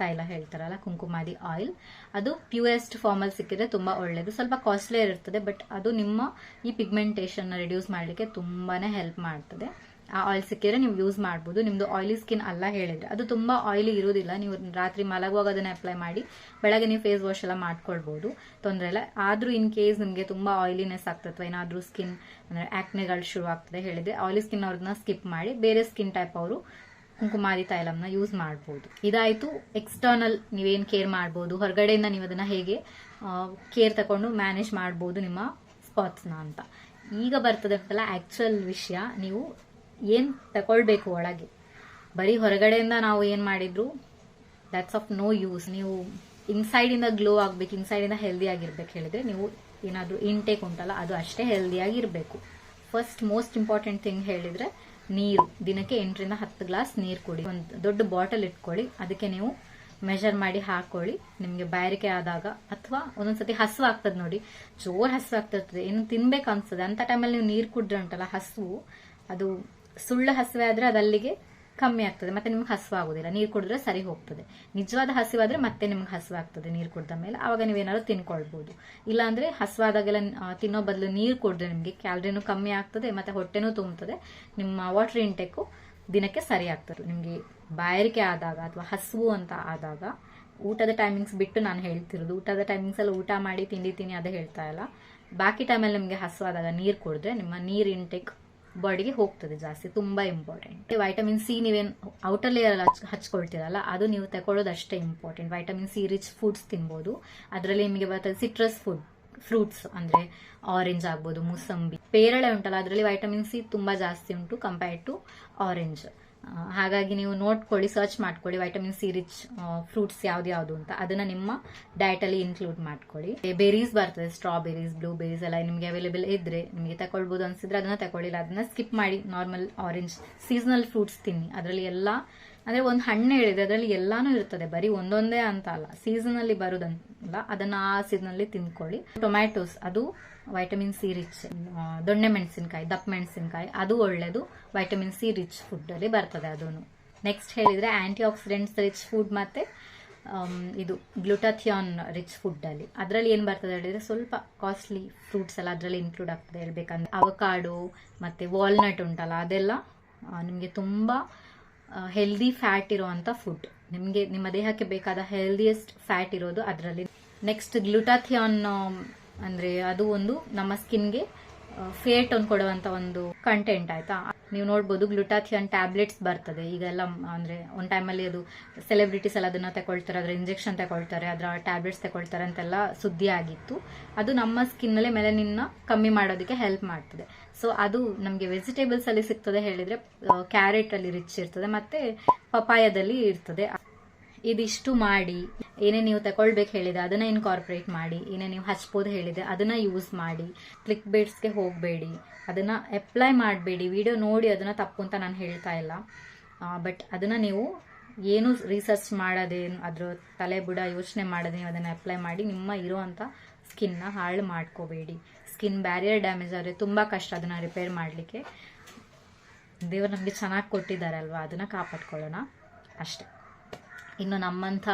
ತೈಲ ಹೇಳ್ತಾರಲ್ಲ, ಕುಂಕುಮಾದಿ ಆಯಿಲ್ ಅದು ಪ್ಯೂರೆಸ್ಟ್ ಫಾರ್ಮಲ್ಲಿ ಸಿಕ್ಕಿದ್ರೆ ತುಂಬಾ ಒಳ್ಳೆಯದು ಸ್ವಲ್ಪ ಕಾಸ್ಟ್ಲಿ ಇರ್ತದೆ ಬಟ್ ಅದು ನಿಮ್ಮ ಈ ಪಿಗ್ಮೆಂಟೇಷನ್ ರಿಡ್ಯೂಸ್ ಮಾಡಲಿಕ್ಕೆ ತುಂಬಾನೇ ಹೆಲ್ಪ್ ಮಾಡ್ತದೆ. ಆ ಆಯಿಲ್ ಸಿಕ್ಕಿದ್ರೆ ನೀವು ಯೂಸ್ ಮಾಡ್ಬೋದು. ನಿಮ್ದು ಆಯಿಲಿ ಸ್ಕಿನ್ ಅಲ್ಲ ಹೇಳಿದ್ರೆ. ಅದು ತುಂಬಾ ಆಯಿಲಿ ಇರೋದಿಲ್ಲ ನೀವು ರಾತ್ರಿ ಮಲಗುವಾಗ ಅದನ್ನ ಅಪ್ಲೈ ಮಾಡಿ, ಬೆಳಗ್ಗೆ ನೀವು ಫೇಸ್ ವಾಶ್ ಎಲ್ಲ ಮಾಡ್ಕೊಳ್ಬೋದು. ತೊಂದರೆ ಇಲ್ಲ. ಆದ್ರೂ ಇನ್ ಕೇಸ್ ನಿಮಗೆ ತುಂಬಾ ಆಯಿಲಿನೆಸ್ ಆಗ್ತದೆ ಅಥವಾ ಏನಾದರೂ ಸ್ಕಿನ್ ಅಂದ್ರೆ ಆಕ್ನೆಗಳು ಶುರು ಆಗ್ತದೆ ಹೇಳಿದ್ರೆ ಆಯಿಲಿ ಸ್ಕಿನ್ ಅವ್ರನ್ನ ಸ್ಕಿಪ್ ಮಾಡಿ, ಬೇರೆ ಸ್ಕಿನ್ ಟೈಪ್ ಅವರು ಕುಂಕುಮಾರಿ ತೈಲಂನ ಯೂಸ್ ಮಾಡ್ಬೋದು. ಇದಾಯ್ತು. ಎಕ್ಸ್ಟರ್ನಲ್ ನೀವೇನು ಕೇರ್ ಮಾಡ್ಬೋದು. ಹೊರಗಡೆಯಿಂದ ನೀವು ಅದನ್ನ ಹೇಗೆ ಕೇರ್ ತಗೊಂಡು ಮ್ಯಾನೇಜ್ ಮಾಡ್ಬೋದು ನಿಮ್ಮ ಸ್ಪಾಟ್ಸ್ನ ಅಂತ. ಈಗ ಬರ್ತದೆ ಅಂತಲ್ಲ ಆಕ್ಚುಯಲ್ ವಿಷಯ. ನೀವು ಏನ್ ತಗೊಳ್ಬೇಕು ಒಳಗೆ? ಬರೀ ಹೊರಗಡೆಯಿಂದ ನಾವು ಏನ್ ಮಾಡಿದ್ರು ದಟ್ಸ್ ಆಫ್ ನೋ ಯೂಸ್ ನೀವು ಇನ್ಸೈಡ್ ಇಂದ ಗ್ಲೋ ಆಗ್ಬೇಕು ಇನ್ಸೈಡ್ ಇಂದ ಹೆಲ್ದಿ ಆಗಿರ್ಬೇಕು ಹೇಳಿದ್ರೆ ನೀವು ಏನಾದ್ರೂ ಇಂಟೇಕ್ ಉಂಟಲ್ಲ, ಅದು ಅಷ್ಟೇ ಹೆಲ್ದಿಯಾಗಿ ಇರಬೇಕು ಫಸ್ಟ್ ಮೋಸ್ಟ್ ಇಂಪಾರ್ಟೆಂಟ್ ಥಿಂಗ್ ಹೇಳಿದ್ರೆ ನೀರು. ದಿನಕ್ಕೆ ಎಂಟರಿಂದ ಹತ್ತು ಗ್ಲಾಸ್ ನೀರು ಕುಡಿ. ಒಂದು ದೊಡ್ಡ ಬಾಟಲ್ ಇಟ್ಕೊಳ್ಳಿ. ಅದಕ್ಕೆ ನೀವು ಮೆಷರ್ ಮಾಡಿ ಹಾಕೊಳ್ಳಿ. ನಿಮಗೆ ಬಾಯಾರಿಕೆ ಆದಾಗ ಅಥವಾ ಒಂದೊಂದ್ಸತಿ ಹಸು ಆಗ್ತದೆ ನೋಡಿ. ಜೋರ್ ಹಸು ಆಗ್ತಿರ್ತದೆ ಏನು ತಿನ್ಬೇಕು ಅನ್ಸ್ತದೆ. ಅಂತ ಟೈಮಲ್ಲಿ ನೀವು ನೀರು ಕುಡಿದ್ರೆ ಉಂಟಲ್ಲ, ಹಸು, ಅದು ಸುಳ್ಳು ಹಸಿವೆ ಆದ್ರೆ ಅದಲ್ಲಿಗೆ ಕಮ್ಮಿ ಆಗ್ತದೆ. ಮತ್ತೆ ನಿಮ್ಗೆ ಹಸಿವು ಆಗೋದಿಲ್ಲ. ನೀರು ಕುಡಿದ್ರೆ ಸರಿ ಹೋಗ್ತದೆ. ನಿಜವಾದ ಹಸಿವಾದ್ರೆ ಮತ್ತೆ ನಿಮ್ಗೆ ಹಸಿವು ಆಗ್ತದೆ ನೀರು ಕುಡಿದ ಮೇಲೆ. ಆವಾಗ ನೀವೇನಾದ್ರು ತಿನ್ಕೊಳ್ಬಹುದು ಇಲ್ಲಾಂದ್ರೆ ಹಸಿವಾದಾಗೆಲ್ಲ ತಿನ್ನೋ ಬದಲು ನೀರು ಕುಡಿದ್ರೆ ನಿಮಗೆ ಕ್ಯಾಲ್ರಿನೂ ಕಮ್ಮಿ ಆಗ್ತದೆ, ಮತ್ತೆ ಹೊಟ್ಟೆನೂ ತುಂಬುತ್ತದೆ ನಿಮ್ಮ ವಾಟರ್ ಇಂಟೆಕ್ಕು ದಿನಕ್ಕೆ ಸರಿ ಆಗ್ತದೆ. ನಿಮಗೆ ಬಾಯಾರಿಕೆ ಆದಾಗ ಅಥವಾ ಹಸಿವು ಅಂತ ಆದಾಗ ಊಟದ ಟೈಮಿಂಗ್ಸ್ ಬಿಟ್ಟು ನಾನು ಹೇಳ್ತಿರೋದು, ಊಟದ ಟೈಮಿಂಗ್ಸ್ ಎಲ್ಲ ಊಟ ಮಾಡಿ ತಿಂಡಿ ತಿನ್ನಿ ಅದೇ ಹೇಳ್ತಾ ಇಲ್ಲ. ಬಾಕಿ ಟೈಮಲ್ಲಿ ನಿಮಗೆ ಹಸುವಾದಾಗ ನೀರು ಕುಡಿದ್ರೆ ನಿಮ್ಮ ನೀರು ಇಂಟೆಕ್ ಬಾಡಿಗೆ ಹೋಗ್ತದೆ ಜಾಸ್ತಿ, ತುಂಬಾ ಇಂಪಾರ್ಟೆಂಟ್ ವೈಟಮಿನ್ ಸಿ ನೀವೇನು ಔಟರ್ ಲೇಯರ್ ಹಚ್, ಹಚ್ಕೊಳ್ತೀರಲ್ಲ, ಅದು ನೀವು ತಗೊಳ್ಳೋದು ಅಷ್ಟೇ important vitamin C rich foods ತಿನ್ಬೋದು. ಅದರಲ್ಲಿ ನಿಮಗೆ ಬರ್ತದೆ ಸಿಟ್ರಸ್ ಫುಡ್ ಫ್ರೂಟ್ಸ್ ಅಂದ್ರೆ ಆರೆಂಜ್ ಆಗ್ಬೋದು, ಮೂಸಂಬಿ. ಪೇರಳೆ ಉಂಟಲ್ಲ, ಅದರಲ್ಲಿ ವೈಟಮಿನ್ ಸಿ ತುಂಬಾ ಜಾಸ್ತಿ ಉಂಟು ಕಂಪೇರ್ಡ್ ಟು ಆರೆಂಜ್ ಹಾಗಾಗಿ ನೀವು ನೋಡ್ಕೊಳ್ಳಿ ಸರ್ಚ್ ಮಾಡ್ಕೊಳ್ಳಿ ವೈಟಮಿನ್ ಸಿ ರಿಚ್ ಫ್ರೂಟ್ಸ್ ಯಾವ್ದು ಯಾವ್ದು ಅಂತ. ಅದನ್ನ ನಿಮ್ಮ ಡಯಟ್ ಅಲ್ಲಿ ಇನ್ಕ್ಲೂಡ್ ಮಾಡ್ಕೊಳ್ಳಿ. ಬೆರೀಸ್ ಬರ್ತದೆ ಸ್ಟ್ರಾಬೆರೀಸ್ ಬ್ಲೂ ಬೆರೀಸ್ ಎಲ್ಲ ನಿಮಗೆ ಅವೈಲೇಬಲ್ ಇದ್ರೆ ನಿಮಗೆ ತಗೊಳ್ಬೋದು ಅನ್ಸಿದ್ರೆ ಅದನ್ನ ತಗೊಳ್ಳಿಲ್ಲ ಅದನ್ನ ಸ್ಕಿಪ್ ಮಾಡಿ ನಾರ್ಮಲ್ ಆರೆಂಜ್ ಸೀಸನಲ್ ಫ್ರೂಟ್ಸ್ ತಿನ್ನಿ. ಅದರಲ್ಲಿ ಎಲ್ಲ ಅಂದ್ರೆ ಒಂದು ಹಣ್ಣು ಹೇಳಿದ್ರೆ ಅದರಲ್ಲಿ ಎಲ್ಲಾನು ಇರ್ತದೆ. ಬರೀ ಒಂದೊಂದೇ ಅಂತ ಅಲ್ಲ. ಸೀಸನ್ ಅಲ್ಲಿ ಬರುದಂತಲ್ಲ, ಅದನ್ನ ಆ ಸೀಸನ್ ಅಲ್ಲಿ ತಿನ್ಕೊಳ್ಳಿ ಟೊಮ್ಯಾಟೋಸ್ ಅದು ವೈಟಮಿನ್ ಸಿ ರಿಚ್ ದೊಣ್ಣೆ ಮೆಣಸಿನಕಾಯಿ, ದಪ್ಪ ಮೆಣಸಿನಕಾಯಿ, ಅದು ಒಳ್ಳೇದು. ವೈಟಮಿನ್ ಸಿ ರಿಚ್ ಫುಡ್ ಅಲ್ಲಿ ಬರ್ತದೆ ಅದೂ ನೆಕ್ಸ್ಟ್ ಹೇಳಿದ್ರೆ ಆಂಟಿ ಆಕ್ಸಿಡೆಂಟ್ಸ್ ರಿಚ್ ಫುಡ್ ಮತ್ತೆ ಇದು ಗ್ಲುಟಾಥಿಯಾನ್ ರಿಚ್ ಫುಡ್ ಅಲ್ಲಿ. ಅದರಲ್ಲಿ ಏನ್ ಬರ್ತದೆ ಹೇಳಿದ್ರೆ ಸ್ವಲ್ಪ ಕಾಸ್ಟ್ಲಿ ಫ್ರೂಟ್ಸ್ ಎಲ್ಲ ಅದರಲ್ಲಿ ಇನ್ಕ್ಲೂಡ್ ಆಗ್ತದೆ. ಹೇಳ್ಬೇಕಂದ್ರೆ ಅವಕಾಡು ಮತ್ತೆ ವಾಲ್ನಟ್ ಉಂಟಲ್ಲ, ಅದೆಲ್ಲ ನಿಮಗೆ ತುಂಬಾ ಹೆಲ್ದಿ ಫ್ಯಾಟ್ ಇರುವಂತ ಫುಡ್ ನಿಮಗೆ, ನಿಮ್ಮ ದೇಹಕ್ಕೆ ಬೇಕಾದ ಹೆಲ್ದಿಯೆಸ್ಟ್ ಫ್ಯಾಟ್ ಇರೋದು ಅದರಲ್ಲಿ. ನೆಕ್ಸ್ಟ್ ಗ್ಲುಟಾಥಿಯಾನ್ ಅಂದ್ರೆ ಅದು ಒಂದು ನಮ್ಮ ಸ್ಕಿನ್ಗೆ ಫೇಟ್ ಒಂದು ಕೊಡುವಂತ ಒಂದು ಕಂಟೆಂಟ್ ಆಯ್ತಾ? ನೀವು ನೋಡ್ಬೋದು ಗ್ಲುಟಾಥಿಯನ್ ಟ್ಯಾಬ್ಲೆಟ್ಸ್ ಬರ್ತದೆ. ಈಗೆಲ್ಲ ಅಂದ್ರೆ ಒಂದ್ ಟೈಮಲ್ಲಿ ಅದು ಸೆಲೆಬ್ರಿಟೀಸ್ ಎಲ್ಲ ಅದನ್ನ ತಗೊಳ್ತಾರೆ, ಅದ್ರ ಇಂಜೆಕ್ಷನ್ ತಗೊಳ್ತಾರೆ, ಅದರ ಟ್ಯಾಬ್ಲೆಟ್ಸ್ ತಗೊಳ್ತಾರೆ ಅಂತೆಲ್ಲ ಸುದ್ದಿ ಆಗಿತ್ತು. ಅದು ನಮ್ಮ ಸ್ಕಿನ್ ಅಲ್ಲೇ ಮೆಲನಿನ್ನ ಕಮ್ಮಿ ಮಾಡೋದಕ್ಕೆ ಹೆಲ್ಪ್ ಮಾಡ್ತದೆ. ಸೊ ಅದು ನಮಗೆ ವೆಜಿಟೇಬಲ್ಸ್ ಅಲ್ಲಿ ಸಿಗ್ತದೆ ಹೇಳಿದ್ರೆ ಕ್ಯಾರೆಟ್ ಅಲ್ಲಿ ರಿಚ್ ಇರ್ತದೆ, ಮತ್ತೆ ಪಪಾಯದಲ್ಲಿ ಇರ್ತದೆ. ಇದಿಷ್ಟು ಮಾಡಿ. ಏನೇ ನೀವು ತಗೊಳ್ಬೇಕು ಹೇಳಿದೆ, ಅದನ್ನ ಇನ್ಕಾರ್ಪೊರೇಟ್ ಮಾಡಿ, ಏನೇ ನೀವು ಹಚ್ಬೋದು ಹೇಳಿದೆ, ಅದನ್ನ ಯೂಸ್ ಮಾಡಿ ಕ್ಲಿಕ್ ಬೇಡ್ಸ್ಗೆ ಹೋಗಬೇಡಿ, ಅದನ್ನ ಅಪ್ಲೈ ಮಾಡಬೇಡಿ ವಿಡಿಯೋ ನೋಡಿ ಅದನ್ನ ತಪ್ಪು ಅಂತ ನಾನು ಹೇಳ್ತಾ ಇಲ್ಲ. ಬಟ್ ಅದನ್ನ ನೀವು ಏನು ರಿಸರ್ಚ್ ಮಾಡೋದೇನು ಅದ್ರ ತಲೆ ಬುಡ ಯೋಚನೆ ಮಾಡದೆ ನೀವು ಅದನ್ನ ಅಪ್ಲೈ ಮಾಡಿ, ನಿಮ್ಮ ಇರುವಂತ ಸ್ಕಿನ್ನ ಹಾಳು ಮಾಡ್ಕೋಬೇಡಿ. ಸ್ಕಿನ್ ಬ್ಯಾರಿಯರ್ ಡ್ಯಾಮೇಜ್ ಆದರೆ ತುಂಬಾ ಕಷ್ಟ ಅದನ್ನ ರಿಪೇರ್ ಮಾಡಲಿಕ್ಕೆ. ದೇವರು ನಮಗೆ ಚೆನ್ನಾಗಿ ಕೊಟ್ಟಿದ್ದಾರೆ ಅಲ್ವಾ ಅದನ್ನ ಕಾಪಾಡ್ಕೊಳ್ಳೋಣ. ಅಷ್ಟೆ. ಇನ್ನು ನಮ್ಮಂಥ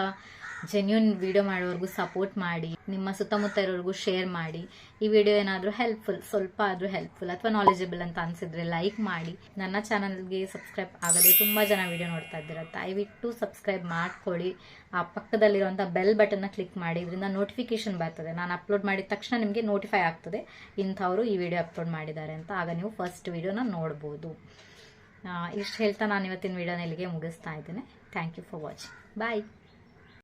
ಜೆನ್ಯೂನ್ ವಿಡಿಯೋ ಮಾಡೋರ್ಗು ಸಪೋರ್ಟ್ ಮಾಡಿ, ನಿಮ್ಮ ಸುತ್ತಮುತ್ತ ಇರೋರ್ಗೂ ಶೇರ್ ಮಾಡಿ, ಈ ವಿಡಿಯೋ ಏನಾದರೂ ಹೆಲ್ಪ್ಫುಲ್ ಸ್ವಲ್ಪ ಆದರೂ ಹೆಲ್ಪ್ಫುಲ್ ಅಥವಾ ನಾಲೆಜಬಲ್ ಅಂತ ಅನ್ಸಿದ್ರೆ ಲೈಕ್ ಮಾಡಿ. ನನ್ನ ಚಾನಲ್ಗೆ ಸಬ್ಸ್ಕ್ರೈಬ್ ಆಗದೆ ತುಂಬ ಜನ ವಿಡಿಯೋ ನೋಡ್ತಾ ಇದ್ದೀರ, ದಯವಿಟ್ಟು ಸಬ್ಸ್ಕ್ರೈಬ್ ಮಾಡ್ಕೊಳ್ಳಿ. ಆ ಪಕ್ಕದಲ್ಲಿರುವಂಥ ಬೆಲ್ ಬಟನ್ನ ಕ್ಲಿಕ್ ಮಾಡಿ, ಇದರಿಂದ ನೋಟಿಫಿಕೇಶನ್ ಬರ್ತದೆ. ನಾನು ಅಪ್ಲೋಡ್ ಮಾಡಿದ ತಕ್ಷಣ ನಿಮಗೆ ನೋಟಿಫೈ ಆಗ್ತದೆ, ಇಂಥವರು ಈ ವಿಡಿಯೋ ಅಪ್ಲೋಡ್ ಮಾಡಿದ್ದಾರೆ ಅಂತ. ಆಗ ನೀವು ಫಸ್ಟ್ ವಿಡಿಯೋನ ನೋಡ್ಬೋದು. ಇಷ್ಟು ಹೇಳ್ತಾ ನಾನು ಇವತ್ತಿನ ವಿಡಿಯೋನ ಇಲ್ಲಿಗೆ ಮುಗಿಸ್ತಾ ಇದ್ದೇನೆ. Thank you for watching bye